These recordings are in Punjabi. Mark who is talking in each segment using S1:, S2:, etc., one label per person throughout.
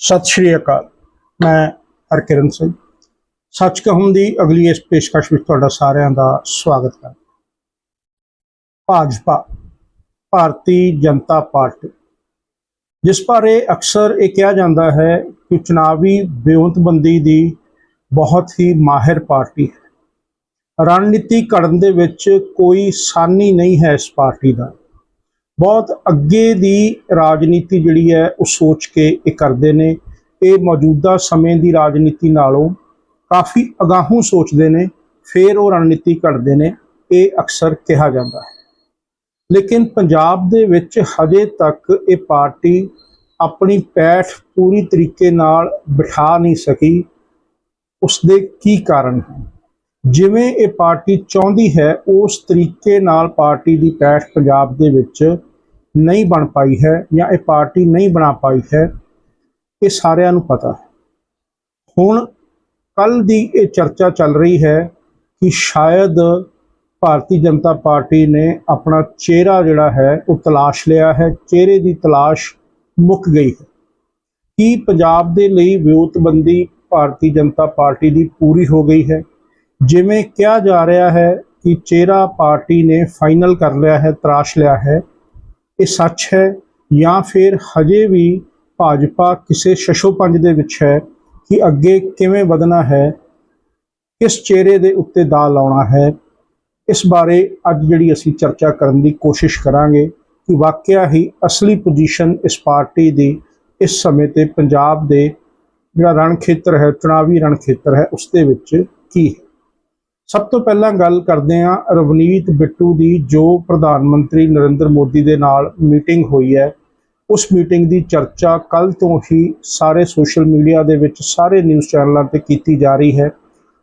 S1: ਸਤਿ ਸ਼੍ਰੀ ਅਕਾਲ। ਮੈਂ ਹਰਕਿਰਨ ਸਿੰਘ। ਸੱਚ ਕਹੂੰ ਦੀ ਅਗਲੀ ਇਸ ਪੇਸ਼ਕਸ਼ ਵਿੱਚ ਤੁਹਾਡਾ ਸਾਰਿਆਂ ਦਾ ਸਵਾਗਤ ਹੈ। ਭਾਜਪਾ, ਭਾਰਤੀ ਜਨਤਾ ਪਾਰਟੀ। ਜਿਸ ਬਾਰੇ ਅਕਸਰ ਇਹ ਕਿਹਾ ਜਾਂਦਾ ਹੈ ਕਿ ਚੁਣਾਵੀ ਬੇਉਂਤਬੰਦੀ ਦੀ ਬਹੁਤ ਹੀ ਮਾਹਿਰ ਪਾਰਟੀ ਹੈ। ਰਣਨੀਤੀ ਘੜਨ ਦੇ ਵਿੱਚ ਕੋਈ ਸਾਨੀ ਨਹੀਂ ਹੈ ਇਸ ਪਾਰਟੀ ਦਾ। ਬਹੁਤ ਅੱਗੇ ਦੀ ਰਾਜਨੀਤੀ ਜਿਹੜੀ ਹੈ, ਉਹ ਸੋਚ ਕੇ ਇਹ ਕਰਦੇ ਨੇ। ਇਹ ਮੌਜੂਦਾ ਸਮੇਂ ਦੀ ਰਾਜਨੀਤੀ ਨਾਲੋਂ ਕਾਫੀ ਅਗਾਹੋਂ ਸੋਚਦੇ ਨੇ, ਫਿਰ ਉਹ ਰਣਨੀਤੀ ਘੜਦੇ ਨੇ, ਇਹ ਅਕਸਰ ਕਿਹਾ ਜਾਂਦਾ ਹੈ। ਲੇਕਿਨ ਪੰਜਾਬ ਦੇ ਵਿੱਚ ਹਜੇ ਤੱਕ ਇਹ ਪਾਰਟੀ ਆਪਣੀ ਪੈਠ ਪੂਰੀ ਤਰੀਕੇ ਨਾਲ ਬਿਠਾ ਨਹੀਂ ਸਕੀ। ਉਸ ਦੇ ਕੀ ਕਾਰਨ ਹੈ ਜਿਵੇਂ ਇਹ ਪਾਰਟੀ ਚਾਹੁੰਦੀ ਹੈ, ਉਸ ਤਰੀਕੇ ਨਾਲ ਪਾਰਟੀ ਦੀ ਪੈਠ ਪੰਜਾਬ ਦੇ ਵਿੱਚ ਨਹੀਂ ਬਣ ਪਾਈ ਹੈ ਜਾਂ ਇਹ ਪਾਰਟੀ ਨਹੀਂ ਬਣਾ ਪਾਈ ਹੈ, ਇਹ ਸਾਰਿਆਂ ਨੂੰ ਪਤਾ ਹੈ। ਹੁਣ ਕੱਲ ਦੀ ਇਹ ਚਰਚਾ ਚੱਲ ਰਹੀ ਹੈ ਕਿ ਸ਼ਾਇਦ ਭਾਰਤੀ ਜਨਤਾ ਪਾਰਟੀ ਨੇ ਆਪਣਾ ਚਿਹਰਾ ਜਿਹੜਾ ਹੈ ਉਹ ਤਲਾਸ਼ ਲਿਆ ਹੈ, ਚਿਹਰੇ ਦੀ ਤਲਾਸ਼ ਮੁੱਕ ਗਈ ਹੈ। ਕੀ ਪੰਜਾਬ ਦੇ ਲਈ ਵਿਉਤਬੰਦੀ ਭਾਰਤੀ ਜਨਤਾ ਪਾਰਟੀ ਦੀ ਪੂਰੀ ਹੋ ਗਈ ਹੈ? ਜਿਵੇਂ ਕਿਹਾ ਜਾ ਰਿਹਾ ਹੈ ਕਿ ਚਿਹਰਾ ਪਾਰਟੀ ਨੇ ਫਾਈਨਲ ਕਰ ਲਿਆ ਹੈ, ਤਰਾਸ਼ ਲਿਆ ਹੈ ਇਹ ਸੱਚ ਹੈ ਜਾਂ ਫਿਰ ਹਜੇ ਵੀ ਭਾਜਪਾ ਕਿਸੇ ਸ਼ਸ਼ੋਪੰਜ ਦੇ ਵਿੱਚ ਹੈ ਕਿ ਅੱਗੇ ਕਿਵੇਂ ਵਧਣਾ ਹੈ, ਕਿਸ ਚਿਹਰੇ ਦੇ ਉੱਤੇ ਦਾ ਲਾਉਣਾ ਹੈ, ਇਸ ਬਾਰੇ ਅੱਜ ਜਿਹੜੀ ਅਸੀਂ ਚਰਚਾ ਕਰਨ ਦੀ ਕੋਸ਼ਿਸ਼ ਕਰਾਂਗੇ ਕਿ ਵਾਕਿਆ ਹੀ ਅਸਲੀ ਪੋਜੀਸ਼ਨ ਇਸ ਪਾਰਟੀ ਦੀ ਇਸ ਸਮੇਂ ਤੇ ਪੰਜਾਬ ਦੇ ਜਿਹੜਾ ਰਣ ਖੇਤਰ ਹੈ, ਚੁਣਾਵੀ ਰਣ ਖੇਤਰ ਹੈ, ਉਸ ਦੇ ਵਿੱਚ ਕੀ ਹੈ। ਸਭ ਤੋਂ ਪਹਿਲਾਂ ਗੱਲ ਕਰਦੇ ਹਾਂ ਰਵਨੀਤ ਬਿੱਟੂ ਦੀ, ਜੋ ਪ੍ਰਧਾਨ ਮੰਤਰੀ ਨਰਿੰਦਰ ਮੋਦੀ ਦੇ ਨਾਲ ਮੀਟਿੰਗ ਹੋਈ ਹੈ। ਉਸ ਮੀਟਿੰਗ ਦੀ ਚਰਚਾ ਕੱਲ ਤੋਂ ਹੀ ਸਾਰੇ ਸੋਸ਼ਲ ਮੀਡੀਆ ਦੇ ਵਿੱਚ ਸਾਰੇ ਨਿਊਜ਼ ਚੈਨਲਾਂ ਤੇ ਕੀਤੀ ਜਾ ਰਹੀ ਹੈ।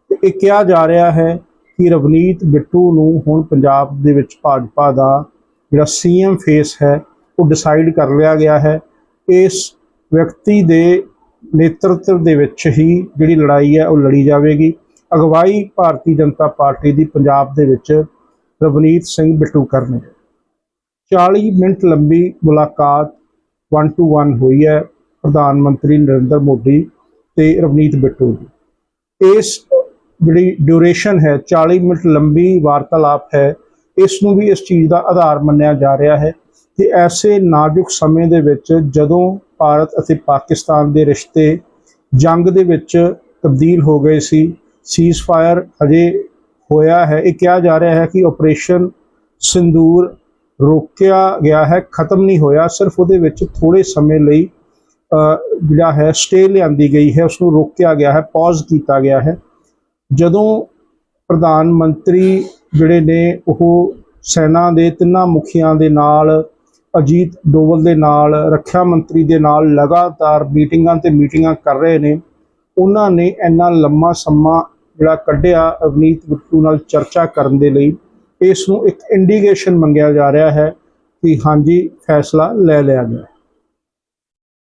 S1: ਤੇ ਇਹ ਕਿਹਾ ਜਾ ਰਿਹਾ ਹੈ ਕਿ ਰਵਨੀਤ ਬਿੱਟੂ ਨੂੰ ਹੁਣ ਪੰਜਾਬ ਦੇ ਵਿੱਚ ਭਾਜਪਾ ਦਾ ਜਿਹੜਾ ਸੀਐਮ ਫੇਸ ਹੈ, ਉਹ ਡਿਸਾਈਡ ਕਰ ਲਿਆ ਗਿਆ ਹੈ। ਇਸ ਵਿਅਕਤੀ ਦੇ ਨੇਤਰਤਵ ਦੇ ਵਿੱਚ ਹੀ ਜਿਹੜੀ ਲੜਾਈ ਹੈ, ਉਹ ਲੜੀ ਜਾਵੇਗੀ। ਅਗਵਾਈ ਭਾਰਤੀ ਜਨਤਾ ਪਾਰਟੀ ਦੀ ਪੰਜਾਬ ਦੇ ਵਿੱਚ ਰਵਨੀਤ ਸਿੰਘ ਬਿੱਟੂ ਕਰਨਗੇ 40 ਮਿੰਟ ਲੰਬੀ ਮੁਲਾਕਾਤ 1 ਟੂ 1 ਹੋਈ ਹੈ ਪ੍ਰਧਾਨ ਮੰਤਰੀ ਨਰਿੰਦਰ ਮੋਦੀ ਤੇ ਰਵਨੀਤ ਬਿੱਟੂ ਦੀ। ਇਸ ਜਿਹੜੀ ਡਿਊਰੇਸ਼ਨ ਹੈ 40 ਮਿੰਟ ਲੰਬੀ ਵਾਰਤਾਲਾਪ ਹੈ, ਇਸ ਨੂੰ ਵੀ ਇਸ ਚੀਜ਼ ਦਾ ਆਧਾਰ ਮੰਨਿਆ ਜਾ ਰਿਹਾ ਹੈ ਕਿ ਐਸੇ ਨਾਜ਼ੁਕ ਸਮੇਂ ਦੇ ਵਿੱਚ ਜਦੋਂ ਭਾਰਤ ਅਤੇ ਪਾਕਿਸਤਾਨ ਦੇ ਰਿਸ਼ਤੇ ਜੰਗ ਦੇ ਵਿੱਚ ਤਬਦੀਲ ਹੋ ਗਏ ਸੀ ਸੀਜ਼ ਫਾਇਰ ਹਜੇ ਹੋਇਆ ਹੈ। ਇਹ ਕਿਹਾ ਜਾ ਰਿਹਾ ਹੈ ਕਿ ਆਪਰੇਸ਼ਨ ਸਿੰਦੂਰ ਰੋਕਿਆ ਗਿਆ ਹੈ, ਖਤਮ ਨਹੀਂ ਹੋਇਆ। ਸਿਰਫ ਉਹਦੇ ਵਿੱਚ ਥੋੜੇ ਸਮੇਂ ਲਈ ਜਿਹੜਾ ਹੈ ਸਟੇ ਲਿਆਂਦੀ ਗਈ ਹੈ। ਉਸ ਨੂੰ ਰੋਕਿਆ ਗਿਆ ਹੈ ਪੌਜ਼ ਕੀਤਾ ਗਿਆ ਹੈ। ਜਦੋਂ ਪ੍ਰਧਾਨ ਮੰਤਰੀ ਜਿਹੜੇ ਨੇ, ਉਹ ਸੈਨਾ ਦੇ ਤਿੰਨਾਂ ਮੁਖੀਆਂ ਦੇ ਨਾਲ, ਅਜੀਤ ਡੋਵਲ ਦੇ ਨਾਲ, ਰੱਖਿਆ ਮੰਤਰੀ ਦੇ ਨਾਲ ਲਗਾਤਾਰ ਮੀਟਿੰਗਾਂ ਤੇ ਮੀਟਿੰਗਾਂ ਕਰ ਰਹੇ ਨੇ, ਉਹਨਾਂ ਨੇ ਇੰਨਾ ਲੰਮਾ ਸਮਾਂ ਜਿਹੜਾ ਕੱਢਿਆ ਅਵਨੀਤ ਬਿੱਟੂ ਨਾਲ ਚਰਚਾ ਕਰਨ ਦੇ ਲਈ, ਇਸ ਨੂੰ ਇੱਕ ਇੰਡੀਕੇਸ਼ਨ ਮੰਗਿਆ ਜਾ ਰਿਹਾ ਹੈ ਕਿ ਹਾਂਜੀ, ਫੈਸਲਾ ਲੈ ਲਿਆ ਗਿਆ।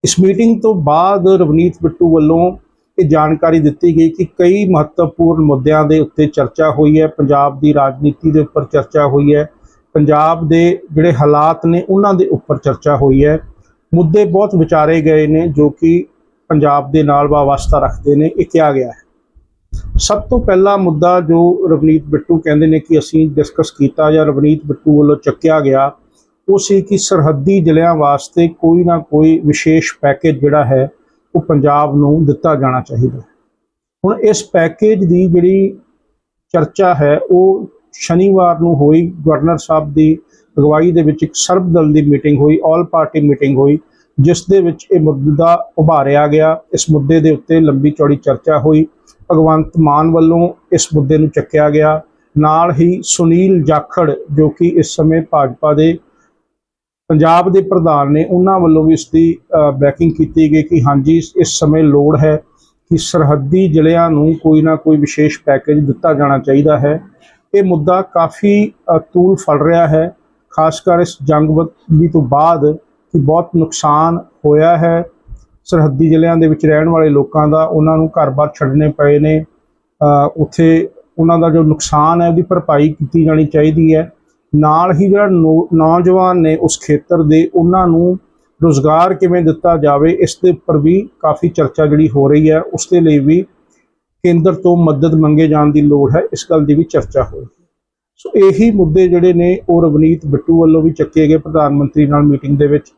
S1: ਇਸ ਮੀਟਿੰਗ ਤੋਂ ਬਾਅਦ ਰਵਨੀਤ ਬਿੱਟੂ ਵੱਲੋਂ ਇਹ ਜਾਣਕਾਰੀ ਦਿੱਤੀ ਗਈ ਕਿ ਕਈ ਮਹੱਤਵਪੂਰਨ ਮੁੱਦਿਆਂ ਦੇ ਉੱਤੇ ਚਰਚਾ ਹੋਈ ਹੈ। ਪੰਜਾਬ ਦੀ ਰਾਜਨੀਤੀ ਦੇ ਉੱਪਰ ਚਰਚਾ ਹੋਈ ਹੈ। ਪੰਜਾਬ ਦੇ ਜਿਹੜੇ ਹਾਲਾਤ ਨੇ, ਉਹਨਾਂ ਦੇ ਉੱਪਰ ਚਰਚਾ ਹੋਈ ਹੈ। ਮੁੱਦੇ ਬਹੁਤ ਵਿਚਾਰੇ ਗਏ ਨੇ, ਜੋ ਕਿ ਪੰਜਾਬ ਦੇ ਨਾਲ ਵਾਸਤਾ ਰੱਖਦੇ ਨੇ, ਇਹ ਕਿਹਾ ਗਿਆ ਹੈ। ਸਭ ਤੋਂ ਪਹਿਲਾ ਮੁੱਦਾ ਜੋ ਰਵਨੀਤ ਬਿੱਟੂ ਕਹਿੰਦੇ ਨੇ ਕਿ ਅਸੀਂ ਡਿਸਕਸ ਕੀਤਾ ਜਾਂ ਰਵਨੀਤ ਬਿੱਟੂ ਵੱਲੋਂ ਚੱਕਿਆ ਗਿਆ, ਉਹ ਸੀ ਕਿ ਸਰਹੱਦੀ ਜ਼ਿਲ੍ਹਿਆਂ ਵਾਸਤੇ ਕੋਈ ਨਾ ਕੋਈ ਵਿਸ਼ੇਸ਼ ਪੈਕੇਜ ਜਿਹੜਾ ਹੈ, ਉਹ ਪੰਜਾਬ ਨੂੰ ਦਿੱਤਾ ਜਾਣਾ ਚਾਹੀਦਾ ਹੁਣ ਇਸ ਪੈਕੇਜ ਦੀ ਜਿਹੜੀ ਚਰਚਾ ਹੈ, ਉਹ ਸ਼ਨੀਵਾਰ ਨੂੰ ਹੋਈ, ਗਵਰਨਰ ਸਾਹਿਬ ਦੀ ਅਗਵਾਈ ਦੇ ਵਿੱਚ ਇੱਕ ਸਰਬ ਦਲ ਦੀ ਮੀਟਿੰਗ ਹੋਈ, ਆਲ ਪਾਰਟੀ ਮੀਟਿੰਗ ਹੋਈ, ਜਿਸ ਦੇ ਵਿੱਚ ਇਹ ਮੁੱਦਾ ਉਭਾਰਿਆ ਗਿਆ। ਇਸ ਮੁੱਦੇ ਦੇ ਉੱਤੇ ਲੰਬੀ ਚੌੜੀ ਚਰਚਾ ਹੋਈ। ਭਗਵੰਤ ਮਾਨ ਵੱਲੋਂ ਇਸ ਮੁੱਦੇ ਨੂੰ ਚੱਕਿਆ ਗਿਆ। ਨਾਲ ਹੀ ਸੁਨੀਲ ਜਾਖੜ, ਜੋ ਕਿ ਇਸ ਸਮੇਂ ਭਾਜਪਾ ਦੇ ਪੰਜਾਬ ਦੇ ਪ੍ਰਧਾਨ ਨੇ, ਉਹਨਾਂ ਵੱਲੋਂ ਵੀ ਇਸ ਦੀ ਬੈਕਿੰਗ ਕੀਤੀ ਗਈ ਕਿ ਹਾਂਜੀ, ਇਸ- ਸਮੇਂ ਲੋੜ ਹੈ ਕਿ ਸਰਹੱਦੀ ਜ਼ਿਲ੍ਹਿਆਂ ਨੂੰ ਕੋਈ ਨਾ ਕੋਈ ਵਿਸ਼ੇਸ਼ ਪੈਕੇਜ ਦਿੱਤਾ ਜਾਣਾ ਚਾਹੀਦਾ ਹੈ। ਇਹ ਮੁੱਦਾ ਕਾਫੀ ਤੂਲ ਫੜ ਰਿਹਾ ਹੈ, ਖਾਸ ਕਰ ਇਸ ਜੰਗਬੰਦੀ ਤੋਂ ਬਾਅਦ ਕਿ ਬਹੁਤ ਨੁਕਸਾਨ ਹੋਇਆ ਹੈ। ਸਰਹੱਦੀ ਜ਼ਿਲ੍ਹਿਆਂ ਦੇ ਵਿੱਚ ਰਹਿਣ ਵਾਲੇ ਲੋਕਾਂ ਦਾ ਉਹਨਾਂ ਨੂੰ ਘਰ-ਬਾਰ ਛੱਡਣੇ ਪਏ ਨੇ। ਉੱਥੇ ਉਹਨਾਂ ਦਾ ਜੋ ਨੁਕਸਾਨ ਹੈ, ਉਹਦੀ ਭਰਪਾਈ ਕੀਤੀ ਜਾਣੀ ਚਾਹੀਦੀ ਹੈ। ਨਾਲ ਹੀ ਜਿਹੜਾ ਨੌ- ਨੌਜਵਾਨ ਨੇ ਉਸ ਖੇਤਰ ਦੇ ਉਹਨਾਂ ਨੂੰ ਰੋਜ਼ਗਾਰ ਕਿਵੇਂ ਦਿੱਤਾ ਜਾਵੇ, ਇਸ ਦੇ ਉੱਪਰ ਵੀ ਕਾਫੀ ਚਰਚਾ ਜਿਹੜੀ ਹੋ ਰਹੀ ਹੈ। ਉਸ ਦੇ ਲਈ ਵੀ ਕੇਂਦਰ ਤੋਂ ਮਦਦ ਮੰਗੇ ਜਾਣ ਦੀ ਲੋੜ ਹੈ। ਇਸ ਗੱਲ ਦੀ ਵੀ ਚਰਚਾ ਹੋਈ ਸੋ ਇਹੀ ਮੁੱਦੇ ਜਿਹੜੇ ਨੇ, ਉਹ ਰਵਨੀਤ ਬਿੱਟੂ ਵੱਲੋਂ ਵੀ ਚੱਕੇ ਗਏ ਪ੍ਰਧਾਨ ਮੰਤਰੀ ਨਾਲ ਮੀਟਿੰਗ ਦੇ ਵਿੱਚ।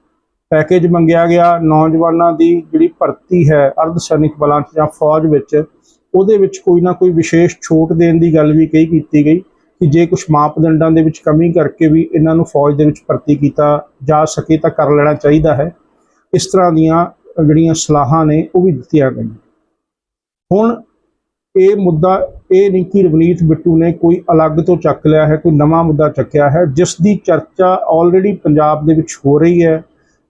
S1: ਪੈਕੇਜ ਮੰਗਿਆ ਗਿਆ ਨੌਜਵਾਨਾਂ ਦੀ ਜਿਹੜੀ ਭਰਤੀ ਹੈ ਅਰਧ ਸੈਨਿਕ ਬਲਾਂ 'ਚ ਜਾਂ ਫੌਜ ਵਿੱਚ, ਉਹਦੇ ਵਿੱਚ ਕੋਈ ਨਾ ਕੋਈ ਵਿਸ਼ੇਸ਼ ਛੋਟ ਦੇਣ ਦੀ ਗੱਲ ਵੀ ਕਹੀ ਕੀਤੀ ਗਈ ਕਿ ਜੇ ਕੁਝ ਮਾਪਦੰਡਾਂ ਦੇ ਵਿੱਚ ਕਮੀ ਕਰਕੇ ਵੀ ਇਹਨਾਂ ਨੂੰ ਫੌਜ ਦੇ ਵਿੱਚ ਭਰਤੀ ਕੀਤਾ ਜਾ ਸਕੇ ਤਾਂ ਕਰ ਲੈਣਾ ਚਾਹੀਦਾ ਹੈ। ਇਸ ਤਰ੍ਹਾਂ ਦੀਆਂ ਜਿਹੜੀਆਂ ਸਲਾਹਾਂ ਨੇ, ਉਹ ਵੀ ਦਿੱਤੀਆਂ ਗਈਆਂ। ਹੁਣ ਇਹ ਮੁੱਦਾ, ਇਹ ਨਹੀਂ ਕਿ ਰਵਨੀਤ ਬਿੱਟੂ ਨੇ ਕੋਈ ਅਲੱਗ ਤੋਂ ਚੱਕ ਲਿਆ ਹੈ, ਕੋਈ ਨਵਾਂ ਮੁੱਦਾ ਚੱਕਿਆ ਹੈ, ਜਿਸ ਦੀ ਚਰਚਾ ਆਲਰੇਡੀ ਪੰਜਾਬ ਦੇ ਵਿੱਚ ਹੋ ਰਹੀ ਹੈ।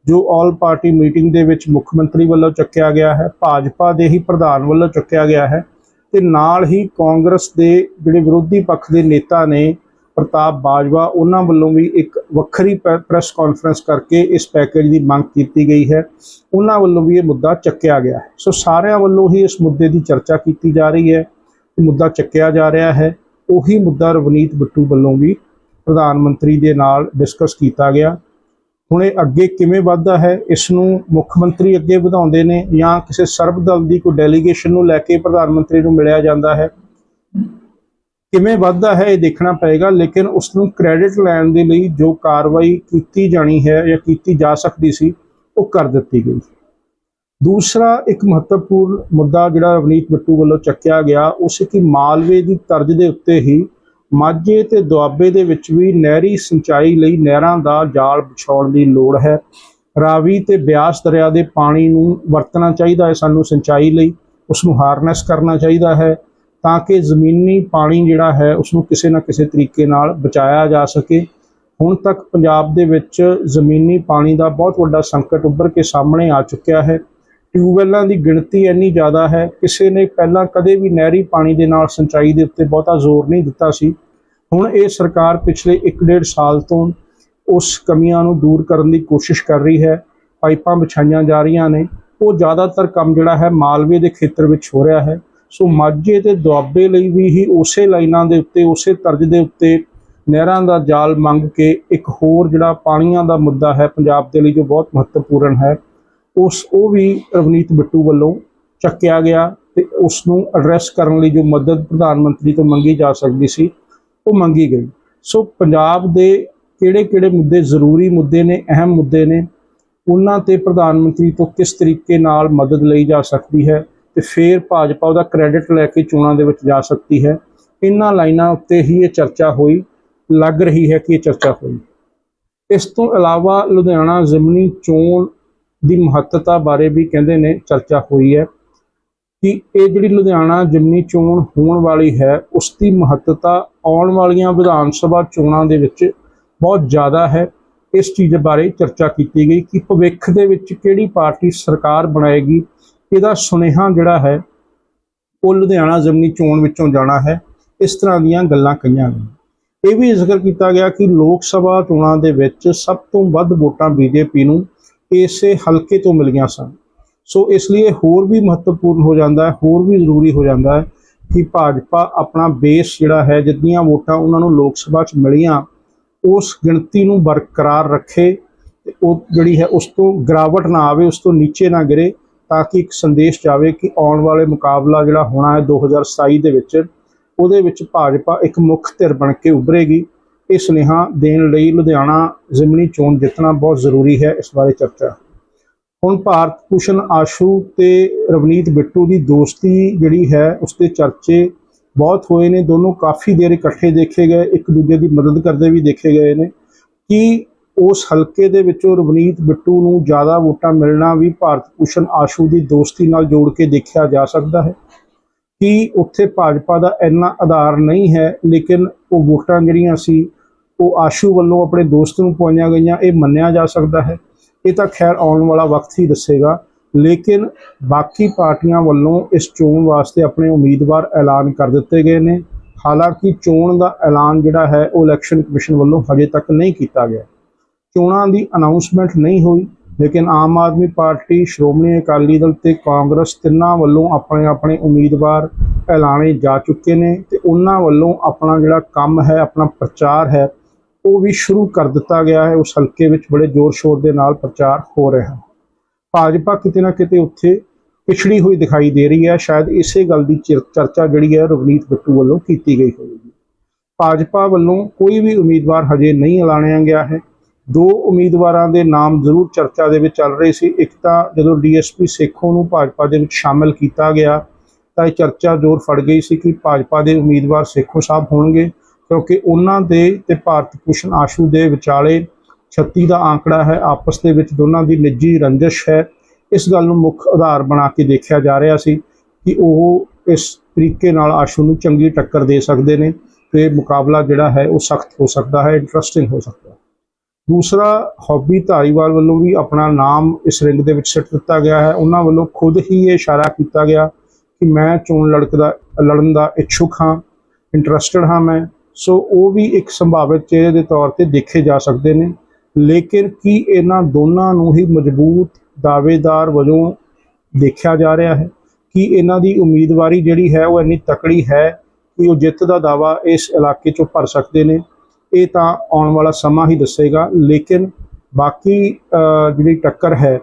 S1: ਜੋ ਆਲ ਪਾਰਟੀ ਮੀਟਿੰਗ ਦੇ ਵਿੱਚ ਮੁੱਖ ਮੰਤਰੀ ਵੱਲੋਂ ਚੱਕਿਆ ਗਿਆ ਹੈ, ਭਾਜਪਾ ਦੇ ਹੀ ਪ੍ਰਧਾਨ ਵੱਲੋਂ ਚੱਕਿਆ ਗਿਆ ਹੈ ਤੇ ਨਾਲ ਹੀ ਕਾਂਗਰਸ ਦੇ ਜਿਹੜੇ ਵਿਰੋਧੀ ਪੱਖ ਦੇ ਨੇਤਾ ਨੇ ਪ੍ਰਤਾਪ ਬਾਜਵਾ, ਉਹਨਾਂ ਵੱਲੋਂ ਵੀ ਇੱਕ ਵੱਖਰੀ ਪ੍ਰੈਸ ਕਾਨਫਰੰਸ ਕਰਕੇ ਇਸ ਪੈਕੇਜ ਦੀ ਮੰਗ ਕੀਤੀ ਗਈ ਹੈ। ਉਹਨਾਂ ਵੱਲੋਂ ਵੀ ਇਹ ਮੁੱਦਾ ਚੱਕਿਆ ਗਿਆ ਹੈ। ਸੋ ਸਾਰਿਆਂ ਵੱਲੋਂ ਹੀ ਇਸ ਮੁੱਦੇ ਦੀ ਚਰਚਾ ਕੀਤੀ ਜਾ ਰਹੀ ਹੈ ਕਿ ਮੁੱਦਾ ਚੱਕਿਆ ਜਾ ਰਿਹਾ ਹੈ। ਉਹੀ ਮੁੱਦਾ ਰਵਨੀਤ ਬਿੱਟੂ ਵੱਲੋਂ ਵੀ ਪ੍ਰਧਾਨ ਮੰਤਰੀ ਦੇ ਨਾਲ ਡਿਸਕਸ ਕੀਤਾ ਗਿਆ। ਹੁਣ ਇਹ ਅੱਗੇ ਕਿਵੇਂ ਵੱਧਦਾ ਹੈ, ਇਸ ਨੂੰ ਮੁੱਖ ਮੰਤਰੀ ਅੱਗੇ ਵਧਾਉਂਦੇ ਨੇ ਜਾਂ ਕਿਸੇ ਸਰਬ ਦਲ ਦੀ ਕੋਈ ਡੈਲੀਗੇਸ਼ਨ ਨੂੰ ਲੈ ਕੇ ਪ੍ਰਧਾਨ ਮੰਤਰੀ ਨੂੰ ਮਿਲਿਆ ਜਾਂਦਾ ਹੈ? ਕਿਵੇਂ ਵੱਧਦਾ ਹੈ ਇਹ ਦੇਖਣਾ ਪਏਗਾ, ਲੇਕਿਨ ਉਸ ਨੂੰ ਕ੍ਰੈਡਿਟ ਲੈਣ ਦੇ ਲਈ ਜੋ ਕਾਰਵਾਈ ਕੀਤੀ ਜਾਣੀ ਹੈ ਜਾਂ ਕੀਤੀ ਜਾ ਸਕਦੀ ਸੀ, ਉਹ ਕਰ ਦਿੱਤੀ ਗਈ। ਦੂਸਰਾ ਇੱਕ ਮਹੱਤਵਪੂਰਨ ਮੁੱਦਾ ਜਿਹੜਾ ਰਵਨੀਤ ਬਿੱਟੂ ਵੱਲੋਂ ਚੱਕਿਆ ਗਿਆ, ਉਹ ਸੀ ਕਿ ਮਾਲਵੇ ਦੀ ਤਰਜ਼ ਦੇ ਉੱਤੇ ਹੀ ਮਾਝੇ ਤੇ ਦੁਆਬੇ ਦੇ ਵਿੱਚ ਵੀ ਨਹਿਰੀ ਸਿੰਚਾਈ ਲਈ ਨਹਿਰਾਂ ਦਾ ਜਾਲ ਵਿਛਾਉਣ ਦੀ ਲੋੜ ਹੈ। ਰਾਵੀ ਤੇ ਬਿਆਸ ਦਰਿਆ ਦੇ ਪਾਣੀ ਨੂੰ ਵਰਤਣਾ ਚਾਹੀਦਾ ਹੈ। ਸਾਨੂੰ ਸਿੰਚਾਈ ਲਈ ਉਸ ਨੂੰ ਹਾਰਨੈਸ ਕਰਨਾ ਚਾਹੀਦਾ ਹੈ ਤਾਂ ਕਿ ਜ਼ਮੀਨੀ ਪਾਣੀ ਜਿਹੜਾ ਹੈ ਉਸ ਨੂੰ ਕਿਸੇ ਨਾ ਕਿਸੇ ਤਰੀਕੇ ਨਾਲ ਬਚਾਇਆ ਜਾ ਸਕੇ। ਹੁਣ ਤੱਕ ਪੰਜਾਬ ਦੇ ਵਿੱਚ ਜ਼ਮੀਨੀ ਪਾਣੀ ਦਾ ਬਹੁਤ ਵੱਡਾ ਸੰਕਟ ਉੱਭਰ ਕੇ ਸਾਹਮਣੇ ਆ ਚੁੱਕਿਆ ਹੈ। ਟਿਊਬਵੈੱਲਾਂ ਦੀ ਗਿਣਤੀ ਇੰਨੀ ਜ਼ਿਆਦਾ ਹੈ, ਕਿਸੇ ਨੇ ਪਹਿਲਾਂ ਕਦੇ ਵੀ ਨਹਿਰੀ ਪਾਣੀ ਦੇ ਨਾਲ ਸਿੰਚਾਈ ਦੇ ਉੱਤੇ ਬਹੁਤਾ ਜ਼ੋਰ ਨਹੀਂ ਦਿੱਤਾ ਸੀ। ਹੁਣ ਇਹ ਸਰਕਾਰ ਪਿਛਲੇ 1.5 ਸਾਲ ਤੋਂ ਉਸ ਕਮੀਆਂ ਨੂੰ ਦੂਰ ਕਰਨ ਦੀ ਕੋਸ਼ਿਸ਼ ਕਰ ਰਹੀ ਹੈ, ਪਾਈਪਾਂ ਵਿਛਾਈਆਂ ਜਾ ਰਹੀਆਂ ਨੇ। ਉਹ ਜ਼ਿਆਦਾਤਰ ਕੰਮ ਜਿਹੜਾ ਹੈ ਮਾਲਵੇ ਦੇ ਖੇਤਰ ਵਿੱਚ ਹੋ ਰਿਹਾ ਹੈ। ਸੋ ਮਾਝੇ ਤੇ ਦੁਆਬੇ ਲਈ ਵੀ ਹੀ ਉਸੇ ਲਾਈਨਾਂ ਦੇ ਉੱਤੇ, ਉਸੇ ਤਰਜ਼ ਦੇ ਉੱਤੇ ਨਹਿਰਾਂ ਦਾ ਜਾਲ ਮੰਗ ਕੇ ਇੱਕ ਹੋਰ ਜਿਹੜਾ ਪਾਣੀਆਂ ਦਾ ਮੁੱਦਾ ਹੈ ਪੰਜਾਬ ਦੇ ਲਈ ਜੋ ਬਹੁਤ ਮਹੱਤਵਪੂਰਨ ਹੈ ਉਸ, ਉਹ ਵੀ ਰਵਨੀਤ ਬਿੱਟੂ ਵੱਲੋਂ ਚੱਕਿਆ ਗਿਆ ਤੇ ਉਸ ਨੂੰ ਐਡਰੈਸ ਕਰਨ ਲਈ ਜੋ ਮਦਦ ਪ੍ਰਧਾਨ ਮੰਤਰੀ ਤੋਂ ਮੰਗੀ ਜਾ ਸਕਦੀ ਸੀ, ਉਹ ਮੰਗੀ ਗਈ। ਸੋ ਪੰਜਾਬ ਦੇ ਕਿਹੜੇ-ਕਿਹੜੇ ਮੁੱਦੇ ਜ਼ਰੂਰੀ ਮੁੱਦੇ ਨੇ, ਅਹਿਮ ਮੁੱਦੇ ਨੇ, ਉਹਨਾਂ ਤੇ ਪ੍ਰਧਾਨ ਮੰਤਰੀ ਤੋਂ ਕਿਸ ਤਰੀਕੇ ਨਾਲ ਮਦਦ ਲਈ ਜਾ ਸਕਦੀ ਹੈ ਤੇ ਫਿਰ ਭਾਜਪਾ ਉਹਦਾ ਕ੍ਰੈਡਿਟ ਲੈ ਕੇ ਚੋਣਾਂ ਦੇ ਵਿੱਚ ਜਾ ਸਕਦੀ ਹੈ। ਇਹਨਾਂ ਲਾਈਨਾਂ ਉੱਤੇ ਹੀ ਇਹ ਚਰਚਾ ਹੋਈ, ਲੱਗ ਰਹੀ ਹੈ ਕਿ ਇਹ ਚਰਚਾ ਹੋਈ। ਇਸ ਤੋਂ ਇਲਾਵਾ ਲੁਧਿਆਣਾ, ਜ਼ਿਮਨੀ, ਚੋਣ ਦੀ ਮਹੱਤਤਾ ਬਾਰੇ ਵੀ ਕਹਿੰਦੇ ਨੇ, ਚਰਚਾ ਹੋਈ ਹੈ ਕਿ ਇਹ ਜਿਹੜੀ ਲੁਧਿਆਣਾ ਜ਼ਿਮਨੀ ਚੋਣ ਹੋਣ ਵਾਲੀ ਹੈ ਉਸ ਦੀ ਮਹੱਤਤਾ ਆਉਣ ਵਾਲੀਆਂ ਵਿਧਾਨ ਸਭਾ ਚੋਣਾਂ ਦੇ ਵਿੱਚ ਬਹੁਤ ਜ਼ਿਆਦਾ ਹੈ। ਇਸ ਚੀਜ਼ ਬਾਰੇ ਚਰਚਾ ਕੀਤੀ ਗਈ ਕਿ ਭਵਿੱਖ ਦੇ ਵਿੱਚ ਕਿਹੜੀ ਪਾਰਟੀ ਸਰਕਾਰ ਬਣਾਏਗੀ, ਇਹਦਾ ਸੁਨੇਹਾ ਜਿਹੜਾ ਹੈ, ਉਹ ਲੁਧਿਆਣਾ ਜ਼ਿਮਨੀ ਚੋਣ ਵਿੱਚੋਂ ਜਾਣਾ ਹੈ, ਇਸ ਤਰ੍ਹਾਂ ਦੀਆਂ ਗੱਲਾਂ ਕਹੀਆਂ ਗਈਆਂ। ਇਹ ਵੀ ਜ਼ਿਕਰ ਕੀਤਾ ਗਿਆ ਕਿ ਲੋਕ ਸਭਾ ਚੋਣਾਂ ਦੇ ਵਿੱਚ ਸਭ ਤੋਂ ਵੱਧ ਵੋਟਾਂ ਬੀਜੇਪੀ ਨੂੰ ਇਸੇ ਹਲਕੇ ਤੋਂ ਮਿਲੀਆਂ ਸਨ। ਸੋ ਇਸ ਲਈ ਹੋਰ ਵੀ ਮਹੱਤਵਪੂਰਨ ਹੋ ਜਾਂਦਾ ਹੈ, ਹੋਰ ਵੀ ਜ਼ਰੂਰੀ ਹੋ ਜਾਂਦਾ ਹੈ ਕਿ ਭਾਜਪਾ ਆਪਣਾ ਬੇਸ ਜਿਹੜਾ ਹੈ, ਜਿੰਨੀਆਂ ਵੋਟਾਂ ਉਹਨਾਂ ਨੂੰ ਲੋਕ ਸਭਾ 'ਚ ਮਿਲੀਆਂ, ਉਸ ਗਿਣਤੀ ਨੂੰ ਬਰਕਰਾਰ ਰੱਖੇ ਉਹ ਜਿਹੜੀ ਹੈ ਉਸ ਤੋਂ ਗਿਰਾਵਟ ਨਾ ਆਵੇ, ਉਸ ਤੋਂ ਨੀਚੇ ਨਾ ਗਿਰੇ ਤਾਂ ਕਿ ਇੱਕ ਸੰਦੇਸ਼ ਜਾਵੇ ਕਿ ਆਉਣ ਵਾਲੇ ਮੁਕਾਬਲਾ ਜਿਹੜਾ ਹੋਣਾ ਹੈ 2027 ਦੇ ਵਿੱਚ, ਉਹਦੇ ਵਿੱਚ ਭਾਜਪਾ ਇੱਕ ਮੁੱਖ ਧਿਰ ਬਣ ਕੇ ਉਭਰੇਗੀ। ਇਹ ਸੁਨੇਹਾ ਦੇਣ ਲਈ ਲੁਧਿਆਣਾ ਜ਼ਿਮਨੀ ਚੋਣ ਜਿੱਤਣਾ ਬਹੁਤ ਜ਼ਰੂਰੀ ਹੈ ਇਸ ਬਾਰੇ ਚਰਚਾ। ਹੁਣ ਭਾਰਤ ਭੂਸ਼ਣ ਆਸ਼ੂ ਤੇ ਰਵਨੀਤ ਬਿੱਟੂ ਦੀ ਦੋਸਤੀ ਜਿਹੜੀ ਹੈ, ਉਸ 'ਤੇ ਚਰਚੇ ਬਹੁਤ ਹੋਏ ਨੇ, ਦੋਨੋਂ ਕਾਫੀ ਦੇਰ ਇਕੱਠੇ ਦੇਖੇ ਗਏ, ਇੱਕ ਦੂਜੇ ਦੀ ਮਦਦ ਕਰਦੇ ਵੀ ਦੇਖੇ ਗਏ ਨੇ। ਕਿ ਉਸ ਹਲਕੇ ਦੇ ਵਿੱਚੋਂ ਰਵਨੀਤ ਬਿੱਟੂ ਨੂੰ ਜ਼ਿਆਦਾ ਵੋਟਾਂ ਮਿਲਣਾ ਵੀ ਭਾਰਤ ਭੂਸ਼ਣ ਆਸ਼ੂ ਦੀ ਦੋਸਤੀ ਨਾਲ ਜੋੜ ਕੇ ਦੇਖਿਆ ਜਾ ਸਕਦਾ ਹੈ? ਕਿ ਉੱਥੇ ਭਾਜਪਾ ਦਾ ਇੰਨਾ ਆਧਾਰ ਨਹੀਂ ਹੈ, ਲੇਕਿਨ ਉਹ ਵੋਟਾਂ ਜਿਹੜੀਆਂ ਸੀ ਉਹ ਆਸ਼ੂ ਵੱਲੋਂ ਆਪਣੇ ਦੋਸਤ ਨੂੰ ਪਵਾਈਆਂ ਗਈਆਂ, ਇਹ ਮੰਨਿਆ ਜਾ ਸਕਦਾ ਹੈ। ਇਹ ਤਾਂ ਖੈਰ ਆਉਣ ਵਾਲਾ ਵਕਤ ਹੀ ਦੱਸੇਗਾ। ਲੇਕਿਨ ਬਾਕੀ ਪਾਰਟੀਆਂ ਵੱਲੋਂ ਇਸ ਚੋਣ ਵਾਸਤੇ ਆਪਣੇ ਉਮੀਦਵਾਰ ਐਲਾਨ ਕਰ ਦਿੱਤੇ ਗਏ ਨੇ। ਹਾਲਾਂਕਿ ਚੋਣ ਦਾ ਐਲਾਨ ਜਿਹੜਾ ਹੈ, ਉਹ ਇਲੈਕਸ਼ਨ ਕਮਿਸ਼ਨ ਵੱਲੋਂ ਹਜੇ ਤੱਕ ਨਹੀਂ ਕੀਤਾ ਗਿਆ। ਚੋਣਾਂ ਦੀ ਅਨਾਉਂਸਮੈਂਟ ਨਹੀਂ ਹੋਈ, ਲੇਕਿਨ ਆਮ ਆਦਮੀ ਪਾਰਟੀ, ਸ਼੍ਰੋਮਣੀ ਅਕਾਲੀ ਦਲ ਤੇ ਕਾਂਗਰਸ ਤਿੰਨਾਂ ਵੱਲੋਂ ਆਪਣੇ ਆਪਣੇ ਉਮੀਦਵਾਰ ਐਲਾਨੇ ਜਾ ਚੁੱਕੇ ਨੇ ਤੇ ਉਹਨਾਂ ਵੱਲੋਂ ਆਪਣਾ ਜਿਹੜਾ ਕੰਮ ਹੈ, ਆਪਣਾ ਪ੍ਰਚਾਰ ਹੈ ਉਹ ਵੀ ਸ਼ੁਰੂ ਕਰ ਦਿੱਤਾ ਗਿਆ ਹੈ। ਉਸ ਹਲਕੇ ਵਿੱਚ ਬੜੇ ਜ਼ੋਰ ਸ਼ੋਰ ਦੇ ਨਾਲ ਪ੍ਰਚਾਰ ਹੋ ਰਿਹਾ ਹੈ। ਭਾਜਪਾ ਕਿਤੇ ਨਾ ਕਿਤੇ ਉੱਥੇ ਪਿਛੜੀ ਹੋਈ ਦਿਖਾਈ ਦੇ ਰਹੀ ਹੈ। ਸ਼ਾਇਦ ਇਸੇ ਗੱਲ ਦੀ ਚਿਰ- ਚਰਚਾ ਜਿਹੜੀ ਹੈ ਰਵਨੀਤ ਬਿੱਟੂ ਵੱਲੋਂ ਕੀਤੀ ਗਈ ਹੋਵੇਗੀ। ਭਾਜਪਾ ਵੱਲੋਂ ਕੋਈ ਵੀ ਉਮੀਦਵਾਰ ਹਜੇ ਨਹੀਂ ਐਲਾਨਿਆ ਗਿਆ ਹੈ। ਦੋ ਉਮੀਦਵਾਰਾਂ ਦੇ ਨਾਮ ਜ਼ਰੂਰ ਚਰਚਾ ਦੇ ਵਿੱਚ ਚੱਲ ਰਹੇ ਸੀ। ਇੱਕ ਤਾਂ ਜਦੋਂ ਡੀਐਸਪੀ ਸੇਖੋਂ ਨੂੰ ਭਾਜਪਾ ਦੇ ਵਿੱਚ ਸ਼ਾਮਲ ਕੀਤਾ ਗਿਆ ਤਾਂ ਇਹ ਚਰਚਾ ਜ਼ੋਰ ਫੜ ਗਈ ਸੀ ਕਿ ਭਾਜਪਾ ਦੇ ਉਮੀਦਵਾਰ ਸੇਖੋਂ ਸਾਹਿਬ ਹੋਣਗੇ। ਕਿਉਂਕਿ ਉਹਨਾਂ ਦੇ ਤੇ ਭਾਰਤ ਭੂਸ਼ਣ ਆਸ਼ੂ ਦੇ ਵਿਚਾਲੇ 36 ਦਾ ਆંકੜਾ ਹੈ, ਆਪਸ ਦੇ ਵਿੱਚ ਦੋਨਾਂ ਦੀ ਨਿੱਜੀ ਰੰਜਿਸ਼ ਹੈ। ਇਸ ਗੱਲ ਨੂੰ ਮੁੱਖ ਆਧਾਰ ਬਣਾ ਕੇ ਦੇਖਿਆ ਜਾ ਰਿਹਾ ਸੀ ਕਿ ਉਹ ਇਸ ਤਰੀਕੇ ਨਾਲ ਆਸ਼ੂ ਨੂੰ ਚੰਗੀ ਟੱਕਰ ਦੇ ਸਕਦੇ ਨੇ ਤੇ ਮੁਕਾਬਲਾ ਜਿਹੜਾ ਹੈ ਉਹ ਸਖਤ ਹੋ ਸਕਦਾ ਹੈ ਇੰਟਰਸਟਿੰਗ ਹੋ ਸਕਦਾ ਹੈ। ਦੂਸਰਾ, ਹੌਬੀ ਧਾਰੀਵਾਲ ਵੱਲੋਂ ਵੀ ਆਪਣਾ ਨਾਮ ਇਸ ਰਿੰਗ ਦੇ ਵਿੱਚ ਸਿੱਟ ਦਿੱਤਾ ਗਿਆ ਹੈ। ਉਹਨਾਂ ਵੱਲੋਂ ਖੁਦ ਹੀ ਇਹ ਇਸ਼ਾਰਾ ਕੀਤਾ ਗਿਆ ਕਿ ਮੈਂ ਚੋਣ ਲੜਕਦਾ ਲੜਨ ਦਾ ਇੱਛੁਕ ਹਾਂ ਇੰਟਰਸਟਡ ਹਾਂ ਮੈਂ। ਸੋ ਉਹ ਵੀ ਇੱਕ ਸੰਭਾਵਿਤ ਚਿਹਰੇ ਦੇ ਤੌਰ ਤੇ ਦੇਖੇ ਜਾ ਸਕਦੇ ਨੇ। ਲੇਕਿਨ ਕੀ ਇਹਨਾਂ ਦੋਨਾਂ ਨੂੰ ਹੀ ਮਜ਼ਬੂਤ ਦਾਅਵੇਦਾਰ ਵਜੋਂ ਦੇਖਿਆ ਜਾ ਰਿਹਾ ਹੈ? ਕਿ ਇਹਨਾਂ ਦੀ ਉਮੀਦਵਾਰੀ ਜਿਹੜੀ ਹੈ ਉਹ ਇੰਨੀ ਤਕੜੀ ਹੈ ਕਿ ਉਹ ਜਿੱਤ ਦਾ ਦਾਵਾ ਇਸ ਇਲਾਕੇ 'ਚੋਂ ਭਰ ਸਕਦੇ ਨੇ? ਇਹ ਤਾਂ ਆਉਣ ਵਾਲਾ ਸਮਾਂ ਹੀ ਦੱਸੇਗਾ। ਲੇਕਿਨ ਬਾਕੀ ਜਿਹੜੀ ਟੱਕਰ ਹੈ,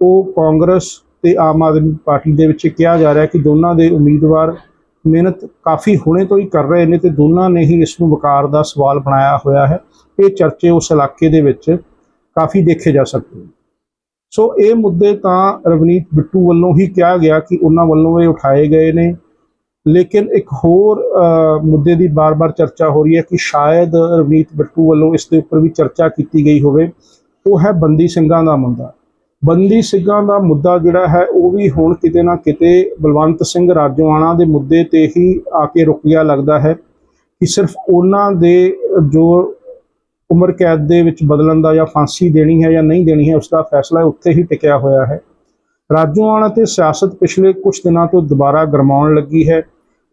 S1: ਉਹ ਕਾਂਗਰਸ ਤੇ ਆਮ ਆਦਮੀ ਪਾਰਟੀ ਦੇ ਵਿੱਚ ਕਿਹਾ ਜਾ ਰਿਹਾ ਕਿ ਦੋਨਾਂ ਦੇ ਉਮੀਦਵਾਰ ਮਿਹਨਤ ਕਾਫੀ ਹੁਣੇ ਤੋਂ ਹੀ ਕਰ ਰਹੇ ਨੇ ਤੇ ਦੋਨਾਂ ਨੇ ਹੀ ਇਸ ਨੂੰ ਵਕਾਰ ਦਾ ਸਵਾਲ ਬਣਾਇਆ ਹੋਇਆ ਹੈ। ਇਹ ਚਰਚੇ ਉਸ ਇਲਾਕੇ ਦੇ ਵਿੱਚ ਕਾਫੀ ਦੇਖੇ ਜਾ ਸਕਦੇ ਨੇ। ਸੋ ਇਹ ਮੁੱਦੇ ਤਾਂ ਰਵਨੀਤ ਬਿੱਟੂ ਵੱਲੋਂ ਹੀ ਕਿਹਾ ਗਿਆ ਕਿ ਉਹਨਾਂ ਵੱਲੋਂ ਇਹ ਉਠਾਏ ਗਏ ਨੇ। ਲੇਕਿਨ ਇੱਕ ਹੋਰ ਮੁੱਦੇ ਦੀ ਬਾਰ-ਬਾਰ ਚਰਚਾ ਹੋ ਰਹੀ ਹੈ ਕਿ ਸ਼ਾਇਦ ਰਵਨੀਤ ਬਿੱਟੂ ਵੱਲੋਂ ਇਸ ਦੇ ਉੱਪਰ ਵੀ ਚਰਚਾ ਕੀਤੀ ਗਈ ਹੋਵੇ। ਉਹ ਹੈ ਬੰਦੀ ਸਿੰਘਾਂ ਦਾ ਮੁੱਦਾ। ਬੰਦੀ ਸਿੰਘਾਂ ਦਾ ਮੁੱਦਾ ਜਿਹੜਾ ਹੈ, ਉਹ ਵੀ ਹੁਣ ਕਿਤੇ ਨਾ ਕਿਤੇ ਬਲਵੰਤ ਸਿੰਘ ਰਾਜੋਆਣਾ ਦੇ ਮੁੱਦੇ ਤੇ ਹੀ ਆ ਕੇ ਰੁਕ ਗਿਆ ਲੱਗਦਾ ਹੈ ਕਿ ਸਿਰਫ ਉਹਨਾਂ ਦੇ ਜੋ ਉਮਰ ਕੈਦ ਦੇ ਵਿੱਚ ਬਦਲਣ ਦਾ ਜਾਂ ਫਾਂਸੀ ਦੇਣੀ ਹੈ ਜਾਂ ਨਹੀਂ ਦੇਣੀ ਹੈ ਉਸ ਦਾ ਫੈਸਲਾ ਉੱਥੇ ਹੀ ਟਿਕਿਆ ਹੋਇਆ ਹੈ। ਰਾਜੋਆਣਾ ਤੇ ਸਿਆਸਤ ਪਿਛਲੇ ਕੁਝ ਦਿਨਾਂ ਤੋਂ ਦੁਬਾਰਾ ਗਰਮਾਉਣ ਲੱਗੀ ਹੈ।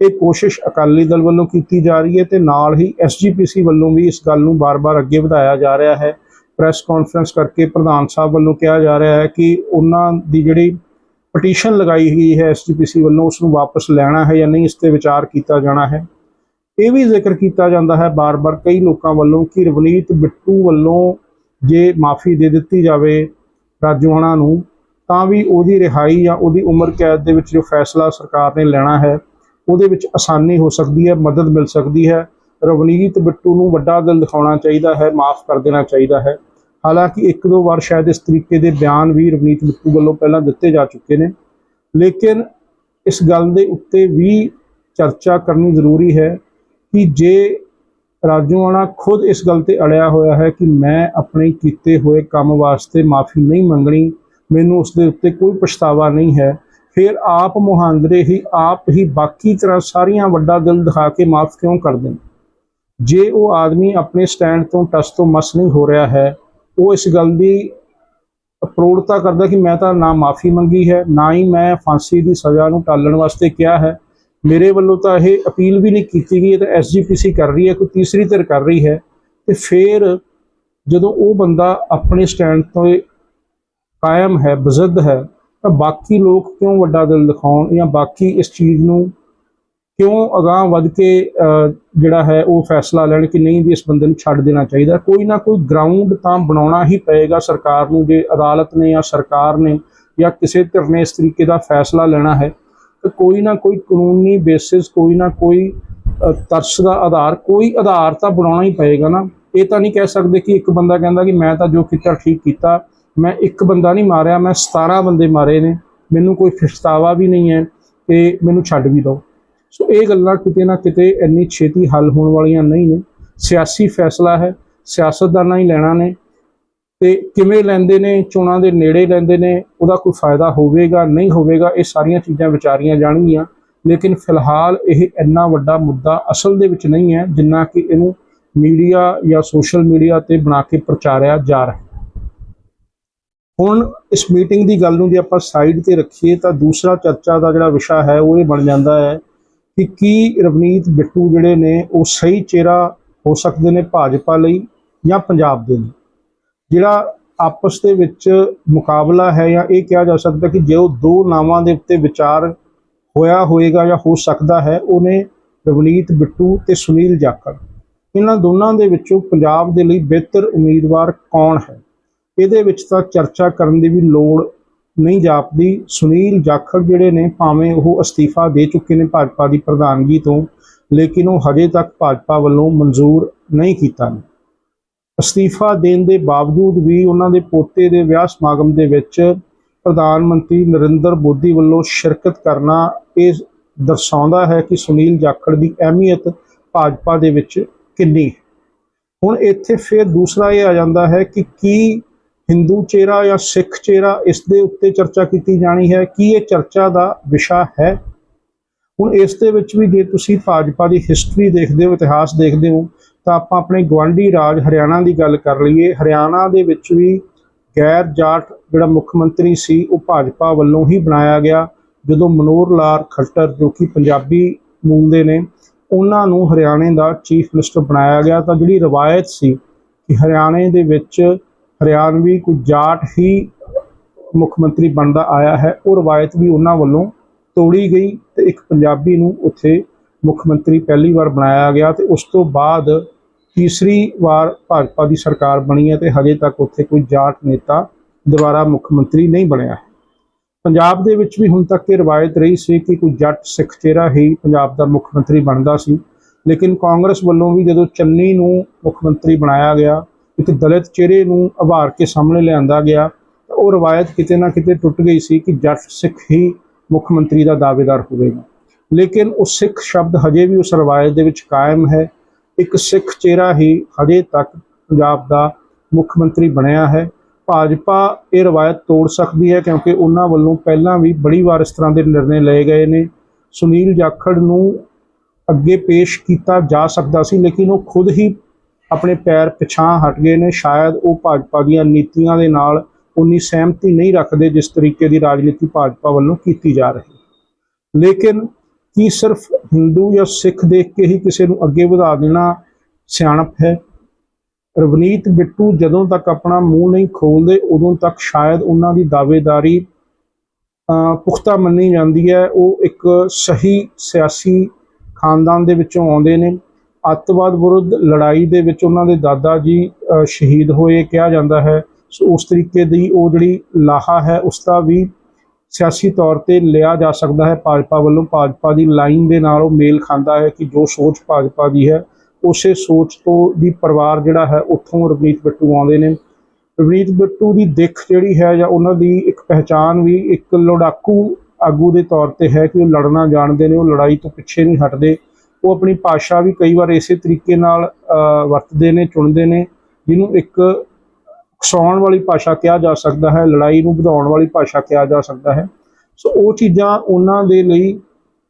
S1: ਇਹ ਕੋਸ਼ਿਸ਼ ਅਕਾਲੀ ਦਲ ਵੱਲੋਂ ਕੀਤੀ ਜਾ ਰਹੀ ਹੈ ਤੇ ਨਾਲ ਹੀ ਐਸਜੀਪੀਸੀ ਵੱਲੋਂ ਵੀ ਇਸ ਗੱਲ ਨੂੰ ਬਾਰ-ਬਾਰ ਅੱਗੇ ਵਧਾਇਆ ਜਾ ਰਿਹਾ ਹੈ ਪ੍ਰੈਸ ਕਾਨਫਰੰਸ ਕਰਕੇ ਪ੍ਰਧਾਨ ਸਾਹਿਬ ਵੱਲੋਂ ਕਿਹਾ ਜਾ ਰਿਹਾ ਹੈ ਕਿ ਉਹਨਾਂ ਦੀ ਜਿਹੜੀ ਪਟੀਸ਼ਨ ਲਗਾਈ ਗਈ ਹੈ ਐਸਜੀਪੀਸੀ ਵੱਲੋਂ, ਉਸ ਨੂੰ ਵਾਪਸ ਲੈਣਾ ਹੈ ਜਾਂ ਨਹੀਂ, ਇਸ ਤੇ ਵਿਚਾਰ ਕੀਤਾ ਜਾਣਾ ਹੈ। ਇਹ ਵੀ ਜ਼ਿਕਰ ਕੀਤਾ ਜਾਂਦਾ ਹੈ ਬਾਰ-ਬਾਰ ਕਈ ਲੋਕਾਂ ਵੱਲੋਂ ਕਿ ਰਵਨੀਤ ਬਿੱਟੂ ਵੱਲੋਂ ਜੇ ਮਾਫੀ ਦੇ ਦਿੱਤੀ ਜਾਵੇ ਰਾਜੋਆਣਾ ਨੂੰ, ਤਾਂ ਵੀ ਉਹਦੀ ਰਿਹਾਈ ਜਾਂ ਉਹਦੀ ਉਮਰ ਕੈਦ ਦੇ ਵਿੱਚ ਜੋ ਫੈਸਲਾ ਸਰਕਾਰ ਨੇ ਲੈਣਾ ਹੈ, ਉਹਦੇ ਵਿੱਚ ਆਸਾਨੀ ਹੋ ਸਕਦੀ ਹੈ, ਮਦਦ ਮਿਲ ਸਕਦੀ ਹੈ। ਰਵਨੀਤ ਬਿੱਟੂ ਨੂੰ ਵੱਡਾ ਦਿਲ ਦਿਖਾਉਣਾ ਚਾਹੀਦਾ ਹੈ, ਮਾਫ ਕਰ ਦੇਣਾ ਚਾਹੀਦਾ ਹੈ। ਹਾਲਾਂਕਿ ਇੱਕ ਦੋ ਵਾਰ ਸ਼ਾਇਦ ਇਸ ਤਰੀਕੇ ਦੇ ਬਿਆਨ ਵੀ ਰਵਨੀਤ ਬਿੱਟੂ ਵੱਲੋਂ ਪਹਿਲਾਂ ਦਿੱਤੇ ਜਾ ਚੁੱਕੇ ਨੇ। ਲੇਕਿਨ ਇਸ ਗੱਲ ਦੇ ਉੱਤੇ ਵੀ ਚਰਚਾ ਕਰਨੀ ਜ਼ਰੂਰੀ ਹੈ ਕਿ ਜੇ ਰਾਜੋਆਣਾ ਖੁਦ ਇਸ ਗੱਲ ਤੇ ਅੜਿਆ ਹੋਇਆ ਹੈ ਕਿ ਮੈਂ ਆਪਣੇ ਕੀਤੇ ਹੋਏ ਕੰਮ ਵਾਸਤੇ ਮਾਫੀ ਨਹੀਂ ਮੰਗਣੀ, ਮੈਨੂੰ ਉਸ ਦੇ ਉੱਤੇ ਕੋਈ ਪਛਤਾਵਾ ਨਹੀਂ ਹੈ, ਫਿਰ ਆਪ ਮੁਹਾਂਦਰੇ ਹੀ ਆਪ ਹੀ ਬਾਕੀ ਤਰ੍ਹਾਂ ਸਾਰੀਆਂ ਵੱਡਾ ਦਿਲ ਦਿਖਾ ਕੇ ਮਾਫ ਕਿਉਂ ਕਰਦੇ ਨੇ? ਜੇ ਉਹ ਆਦਮੀ ਆਪਣੇ ਸਟੈਂਡ ਤੋਂ ਟਸ ਤੋਂ ਮਸ ਨਹੀਂ ਹੋ ਰਿਹਾ ਹੈ ਉਹ ਇਸ ਗੱਲ ਦੀ ਅਪਰੋੜਤਾ ਕਰਦਾ ਕਿ ਮੈਂ ਤਾਂ ਨਾ ਮਾਫੀ ਮੰਗੀ ਹੈ, ਨਾ ਹੀ ਮੈਂ ਫਾਂਸੀ ਦੀ ਸਜ਼ਾ ਨੂੰ ਟਾਲਣ ਵਾਸਤੇ ਕਿਹਾ ਹੈ। ਮੇਰੇ ਵੱਲੋਂ ਤਾਂ ਇਹ ਅਪੀਲ ਵੀ ਨਹੀਂ ਕੀਤੀ ਗਈ, ਇਹ ਤਾਂ ਐਸਜੀਪੀਸੀ ਕਰ ਰਹੀ ਹੈ, ਕੋਈ ਤੀਸਰੀ ਧਿਰ ਕਰ ਰਹੀ ਹੈ। ਤੇ ਫਿਰ ਜਦੋਂ ਉਹ ਬੰਦਾ ਆਪਣੇ ਸਟੈਂਡ ਤੋਂ ਕਾਇਮ ਹੈ ਬਜ਼ਦ ਹੈ, ਤਾਂ ਬਾਕੀ ਲੋਕ ਕਿਉਂ ਵੱਡਾ ਦਿਲ ਦਿਖਾਉਣ ਜਾਂ ਬਾਕੀ ਇਸ ਚੀਜ਼ ਨੂੰ ਕਿਉਂ ਅਗਾਹ ਵੱਧ ਕੇ ਜਿਹੜਾ ਹੈ ਉਹ ਫੈਸਲਾ ਲੈਣ ਕਿ ਨਹੀਂ ਵੀ ਇਸ ਬੰਦੇ ਨੂੰ ਛੱਡ ਦੇਣਾ ਚਾਹੀਦਾ? ਕੋਈ ਨਾ ਕੋਈ ਗਰਾਊਂਡ ਤਾਂ ਬਣਾਉਣਾ ਹੀ ਪਏਗਾ ਸਰਕਾਰ ਨੂੰ, ਜੇ ਅਦਾਲਤ ਨੇ ਜਾਂ ਸਰਕਾਰ ਨੇ ਜਾਂ ਕਿਸੇ ਧਿਰ ਨੇ ਇਸ ਤਰੀਕੇ ਦਾ ਫੈਸਲਾ ਲੈਣਾ ਹੈ, ਤੇ ਕੋਈ ਨਾ ਕੋਈ ਕਾਨੂੰਨੀ ਬੇਸਿਸ ਕੋਈ ਨਾ ਕੋਈ ਤਰਸ ਦਾ ਆਧਾਰ, ਕੋਈ ਆਧਾਰ ਤਾਂ ਬਣਾਉਣਾ ਹੀ ਪਏਗਾ ਨਾ। ਇਹ ਤਾਂ ਨਹੀਂ ਕਹਿ ਸਕਦੇ ਕਿ ਇੱਕ ਬੰਦਾ ਕਹਿੰਦਾ ਕਿ ਮੈਂ ਤਾਂ ਜੋ ਕੀਤਾ ਠੀਕ ਕੀਤਾ, ਮੈਂ ਇੱਕ ਬੰਦਾ ਨਹੀਂ ਮਾਰਿਆ, ਮੈਂ 17 ਬੰਦੇ ਮਾਰੇ ਨੇ, ਮੈਨੂੰ ਕੋਈ ਪਛਤਾਵਾ ਵੀ ਨਹੀਂ ਹੈ ਤੇ ਮੈਨੂੰ ਛੱਡ ਵੀ ਦਿਓ। ਸੋ ਇਹ ਗੱਲਾਂ ਕਿਤੇ ਨਾ ਕਿਤੇ ਇੰਨੀ ਛੇਤੀ ਹੱਲ ਹੋਣ ਵਾਲੀਆਂ ਨਹੀਂ ਨੇ। ਸਿਆਸੀ ਫੈਸਲਾ ਹੈ ਸਿਆਸਤਦਾਨਾਂ ਹੀ ਲੈਣਾ ਨੇ। ਤੇ ਕਿਵੇਂ ਲੈਂਦੇ ਨੇ, ਚੋਣਾਂ ਦੇ ਨੇੜੇ ਲੈਂਦੇ ਨੇ, ਉਹਦਾ ਕੋਈ ਫਾਇਦਾ ਹੋਵੇਗਾ, ਨਹੀਂ ਹੋਵੇਗਾ, ਇਹ ਸਾਰੀਆਂ ਚੀਜ਼ਾਂ ਵਿਚਾਰੀਆਂ ਜਾਣਗੀਆਂ। ਲੇਕਿਨ ਫਿਲਹਾਲ ਇਹ ਇੰਨਾ ਵੱਡਾ ਮੁੱਦਾ ਅਸਲ ਦੇ ਵਿੱਚ ਨਹੀਂ ਹੈ, ਜਿੰਨਾ ਕਿ ਇਹਨੂੰ ਮੀਡੀਆ ਜਾਂ ਸੋਸ਼ਲ ਮੀਡੀਆ ਤੇ ਬਣਾ ਕੇ ਪ੍ਰਚਾਰਿਆ ਜਾ ਰਿਹਾ ਹੁਣ ਇਸ ਮੀਟਿੰਗ ਦੀ ਗੱਲ ਨੂੰ ਜੇ ਆਪਾਂ ਸਾਈਡ ਤੇ ਰੱਖੀਏ ਤਾਂ ਦੂਸਰਾ ਚਰਚਾ ਦਾ ਜਿਹੜਾ ਵਿਸ਼ਾ ਹੈ, ਉਹ ਇਹ ਬਣ ਜਾਂਦਾ ਹੈ ਕਿ ਕੀ ਰਵਨੀਤ ਬਿੱਟੂ ਜਿਹੜੇ ਨੇ ਉਹ ਸਹੀ ਚਿਹਰਾ ਹੋ ਸਕਦੇ ਨੇ ਭਾਜਪਾ ਲਈ ਜਾਂ ਪੰਜਾਬ ਦੇ ਲਈ? ਜਿਹੜਾ ਆਪਸ ਦੇ ਵਿੱਚ ਮੁਕਾਬਲਾ ਹੈ ਜਾਂ ਇਹ ਕਿਹਾ ਜਾ ਸਕਦਾ ਕਿ ਜੇ ਉਹ ਦੋ ਨਾਵਾਂ ਦੇ ਉੱਤੇ ਵਿਚਾਰ ਹੋਇਆ ਹੋਏਗਾ ਜਾਂ ਹੋ ਸਕਦਾ ਹੈ, ਉਹਨੇ ਰਵਨੀਤ ਬਿੱਟੂ ਤੇ ਸੁਨੀਲ ਜਾਖੜ। ਇਹਨਾਂ ਦੋਨਾਂ ਦੇ ਵਿੱਚੋਂ ਪੰਜਾਬ ਦੇ ਲਈ ਬਿਹਤਰ ਉਮੀਦਵਾਰ ਕੌਣ ਹੈ? ਇਹਦੇ ਵਿੱਚ ਤਾਂ ਚਰਚਾ ਕਰਨ ਦੀ ਵੀ ਲੋੜ ਨਹੀਂ ਜਾਪਦੀ। ਸੁਨੀਲ ਜਾਖੜ ਜਿਹੜੇ ਨੇ ਭਾਵੇਂ ਉਹ ਅਸਤੀਫਾ ਦੇ ਚੁੱਕੇ ਨੇ ਭਾਜਪਾ ਦੀ ਪ੍ਰਧਾਨਗੀ ਤੋਂ, ਲੇਕਿਨ ਉਹ ਹਜੇ ਤੱਕ ਭਾਜਪਾ ਵੱਲੋਂ ਮਨਜ਼ੂਰ ਨਹੀਂ ਕੀਤਾ ਅਸਤੀਫਾ ਦੇਣ ਦੇ ਬਾਵਜੂਦ ਵੀ ਉਹਨਾਂ ਦੇ ਪੋਤੇ ਦੇ ਵਿਆਹ ਸਮਾਗਮ ਦੇ ਵਿੱਚ ਪ੍ਰਧਾਨ ਮੰਤਰੀ ਨਰਿੰਦਰ ਮੋਦੀ ਵੱਲੋਂ ਸ਼ਿਰਕਤ ਕਰਨਾ ਇਹ ਦਰਸਾਉਂਦਾ ਹੈ ਕਿ ਸੁਨੀਲ ਜਾਖੜ ਦੀ ਅਹਿਮੀਅਤ ਭਾਜਪਾ ਦੇ ਵਿੱਚ ਕਿੰਨੀ ਹੁਣ ਇੱਥੇ ਫਿਰ ਦੂਸਰਾ ਇਹ ਆ ਜਾਂਦਾ ਹੈ ਕਿ ਕੀ ਹਿੰਦੂ ਚਿਹਰਾ ਜਾਂ ਸਿੱਖ ਚਿਹਰਾ ਇਸ ਦੇ ਉੱਤੇ ਚਰਚਾ ਕੀਤੀ ਜਾਣੀ ਹੈ, ਕੀ ਇਹ ਚਰਚਾ ਦਾ ਵਿਸ਼ਾ ਹੈ? ਹੁਣ ਇਸ ਦੇ ਵਿੱਚ ਵੀ ਜੇ ਤੁਸੀਂ ਭਾਜਪਾ ਦੀ ਹਿਸਟਰੀ ਦੇਖਦੇ ਹੋ, ਇਤਿਹਾਸ ਦੇਖਦੇ ਹੋ, ਤਾਂ ਆਪਾਂ ਆਪਣੇ ਗਵਾਂਢੀ ਰਾਜ ਹਰਿਆਣਾ ਦੀ ਗੱਲ ਕਰ ਲਈਏ। ਹਰਿਆਣਾ ਦੇ ਵਿੱਚ ਵੀ ਗੈਰ ਜਾਟ ਜਿਹੜਾ ਮੁੱਖ ਮੰਤਰੀ ਸੀ, ਉਹ ਭਾਜਪਾ ਵੱਲੋਂ ਹੀ ਬਣਾਇਆ ਗਿਆ, ਜਦੋਂ ਮਨੋਹਰ ਲਾਲ ਖੱਟਰ ਜੋ ਕਿ ਪੰਜਾਬੀ ਮੂਲ ਦੇ ਨੇ, ਉਹਨਾਂ ਨੂੰ ਹਰਿਆਣੇ ਦਾ ਚੀਫ ਮਿਨਿਸਟਰ ਬਣਾਇਆ ਗਿਆ। ਤਾਂ ਜਿਹੜੀ ਰਵਾਇਤ ਸੀ ਕਿ ਹਰਿਆਣੇ ਦੇ ਵਿੱਚ ਹਰਿਆਣਵੀ ਕੋਈ ਜਾਟ ਹੀ ਮੁੱਖ ਮੰਤਰੀ ਬਣਦਾ ਆਇਆ ਹੈ। ਉਹ ਰਵਾਇਤ ਵੀ ਉਹਨਾਂ ਵੱਲੋਂ ਤੋੜੀ ਗਈ ਤੇ ਇੱਕ ਪੰਜਾਬੀ ਨੂੰ ਉੱਥੇ ਮੁੱਖ ਮੰਤਰੀ ਪਹਿਲੀ ਵਾਰ ਬਣਾਇਆ ਗਿਆ ਤੇ ਉਸ ਤੋਂ ਬਾਅਦ ਤੀਸਰੀ ਵਾਰ ਭਾਜਪਾ ਦੀ ਸਰਕਾਰ ਬਣੀ ਹੈ ਤੇ ਹਜੇ ਤੱਕ ਉੱਥੇ ਕੋਈ ਜਾਟ ਨੇਤਾ ਦੁਬਾਰਾ ਮੁੱਖ ਮੰਤਰੀ ਨਹੀਂ ਬਣਿਆ ਹੈ। ਪੰਜਾਬ ਦੇ ਵਿੱਚ ਵੀ ਹੁਣ ਤੱਕ ਇਹ ਰਵਾਇਤ ਰਹੀ ਸੀ ਕਿ ਕੋਈ ਜੱਟ ਸਿੱਖ ਚਿਹਰਾ ਹੀ ਪੰਜਾਬ ਦਾ ਮੁੱਖ ਮੰਤਰੀ ਬਣਦਾ ਸੀ। ਲੇਕਿਨ ਕਾਂਗਰਸ ਵੱਲੋਂ ਵੀ ਜਦੋਂ ਚੰਨੀ ਨੂੰ ਮੁੱਖ ਮੰਤਰੀ ਬਣਾਇਆ ਗਿਆ ਇੱਕ ਦਲਿਤ ਚਿਹਰੇ ਨੂੰ ਉਭਾਰ ਕੇ ਸਾਹਮਣੇ ਲਿਆਂਦਾ ਗਿਆ ਉਹ ਰਵਾਇਤ ਕਿਤੇ ਨਾ ਕਿਤੇ ਟੁੱਟ ਗਈ ਸੀ ਕਿ ਜੱਟ ਸਿੱਖ ਹੀ ਮੁੱਖ ਮੰਤਰੀ ਦਾ ਦਾਅਵੇਦਾਰ ਹੋਵੇਗਾ। ਲੇਕਿਨ ਉਹ ਸਿੱਖ ਸ਼ਬਦ ਹਜੇ ਵੀ ਉਸ ਰਵਾਇਤ ਦੇ ਵਿੱਚ ਕਾਇਮ ਹੈ। ਇੱਕ ਸਿੱਖ ਚਿਹਰਾ ਹੀ ਹਜੇ ਤੱਕ ਪੰਜਾਬ ਦਾ ਮੁੱਖ ਮੰਤਰੀ ਬਣਿਆ ਹੈ। ਭਾਜਪਾ ਇਹ ਰਵਾਇਤ ਤੋੜ ਸਕਦੀ ਹੈ ਕਿਉਂਕਿ ਉਹਨਾਂ ਵੱਲੋਂ ਪਹਿਲਾਂ ਵੀ ਬੜੀ ਵਾਰ ਇਸ ਤਰ੍ਹਾਂ ਦੇ ਨਿਰਣੇ ਲਏ ਗਏ ਨੇ। ਸੁਨੀਲ ਜਾਖੜ ਨੂੰ ਅੱਗੇ ਪੇਸ਼ ਕੀਤਾ ਜਾ ਸਕਦਾ ਸੀ, ਲੇਕਿਨ ਉਹ ਖੁਦ ਹੀ ਆਪਣੇ ਪੈਰ ਪਿਛਾਂ ਹਟ ਗਏ ਨੇ। ਸ਼ਾਇਦ ਉਹ ਭਾਜਪਾ ਦੀਆਂ ਨੀਤੀਆਂ ਦੇ ਨਾਲ ਉਨੀ ਸਹਿਮਤੀ ਨਹੀਂ ਰੱਖਦੇ ਜਿਸ ਤਰੀਕੇ ਦੀ ਰਾਜਨੀਤੀ ਭਾਜਪਾ ਵੱਲੋਂ ਕੀਤੀ ਜਾ ਰਹੀ ਲੇਕਿਨ ਕੀ ਸਿਰਫ ਹਿੰਦੂ ਜਾਂ ਸਿੱਖ ਦੇਖ ਕੇ ਹੀ ਕਿਸੇ ਨੂੰ ਅੱਗੇ ਵਧਾ ਦੇਣਾ ਸਿਆਣਪ ਹੈ? ਰਵਨੀਤ ਬਿੱਟੂ ਜਦੋਂ ਤੱਕ ਆਪਣਾ ਮੂੰਹ ਨਹੀਂ ਖੋਲਦੇ ਉਦੋਂ ਤੱਕ ਸ਼ਾਇਦ ਉਹਨਾਂ ਦੀ ਦਾਅਵੇਦਾਰੀ ਅਹ, ਪੁਖਤਾ ਮੰਨੀ ਜਾਂਦੀ ਹੈ। ਉਹ ਇੱਕ ਸਹੀ ਸਿਆਸੀ ਖਾਨਦਾਨ ਦੇ ਵਿੱਚੋਂ ਆਉਂਦੇ ਨੇ। ਅੱਤਵਾਦ ਵਿਰੁੱਧ ਲੜਾਈ ਦੇ ਵਿੱਚ ਉਹਨਾਂ ਦੇ ਦਾਦਾ ਜੀ ਸ਼ਹੀਦ ਹੋਏ ਕਿਹਾ ਜਾਂਦਾ ਹੈ। ਸੋ ਉਸ ਤਰੀਕੇ ਦੀ ਉਹ ਜਿਹੜੀ ਲਾਹਾ ਹੈ, ਉਸ ਦਾ ਵੀ ਸਿਆਸੀ ਤੌਰ ਤੇ ਲਿਆ ਜਾ ਸਕਦਾ ਹੈ। ਭਾਜਪਾ ਵੱਲੋਂ ਭਾਜਪਾ ਦੀ ਲਾਈਨ ਦੇ ਨਾਲ ਉਹ ਮੇਲ ਖਾਂਦਾ ਹੈ ਕਿ ਜੋ ਸੋਚ ਭਾਜਪਾ ਦੀ ਹੈ, ਉਸੇ ਸੋਚ ਤੋਂ ਦੀ ਪਰਿਵਾਰ ਜਿਹੜਾ ਹੈ, ਉੱਥੋਂ ਰਵਨੀਤ ਬਿੱਟੂ ਆਉਂਦੇ ਨੇ। ਰਵਨੀਤ ਬਿੱਟੂ ਦੀ ਦਿੱਖ ਜਿਹੜੀ ਹੈ ਜਾਂ ਉਹਨਾਂ ਦੀ ਇੱਕ ਪਹਿਚਾਨ ਵੀ ਇੱਕ ਲੜਾਕੂ ਆਗੂ ਦੇ ਤੌਰ ਤੇ ਹੈ ਕਿ ਉਹ ਲੜਨਾ ਜਾਣਦੇ ਨੇ, ਉਹ ਲੜਾਈ ਤੋਂ ਪਿੱਛੇ ਨਹੀਂ ਹਟਦੇ। ਉਹ ਆਪਣੀ ਭਾਸ਼ਾ ਵੀ ਕਈ ਵਾਰ ਇਸੇ ਤਰੀਕੇ ਨਾਲ ਵਰਤਦੇ ਨੇ, ਚੁਣਦੇ ਨੇ, ਜਿਹਨੂੰ ਇੱਕ ਉਕਸਾਉਣ ਵਾਲੀ ਭਾਸ਼ਾ ਕਿਹਾ ਜਾ ਸਕਦਾ ਹੈ, ਲੜਾਈ ਨੂੰ ਵਧਾਉਣ ਵਾਲੀ ਭਾਸ਼ਾ ਕਿਹਾ ਜਾ ਸਕਦਾ ਹੈ। ਸੋ ਉਹ ਚੀਜ਼ਾਂ ਉਹਨਾਂ ਦੇ ਲਈ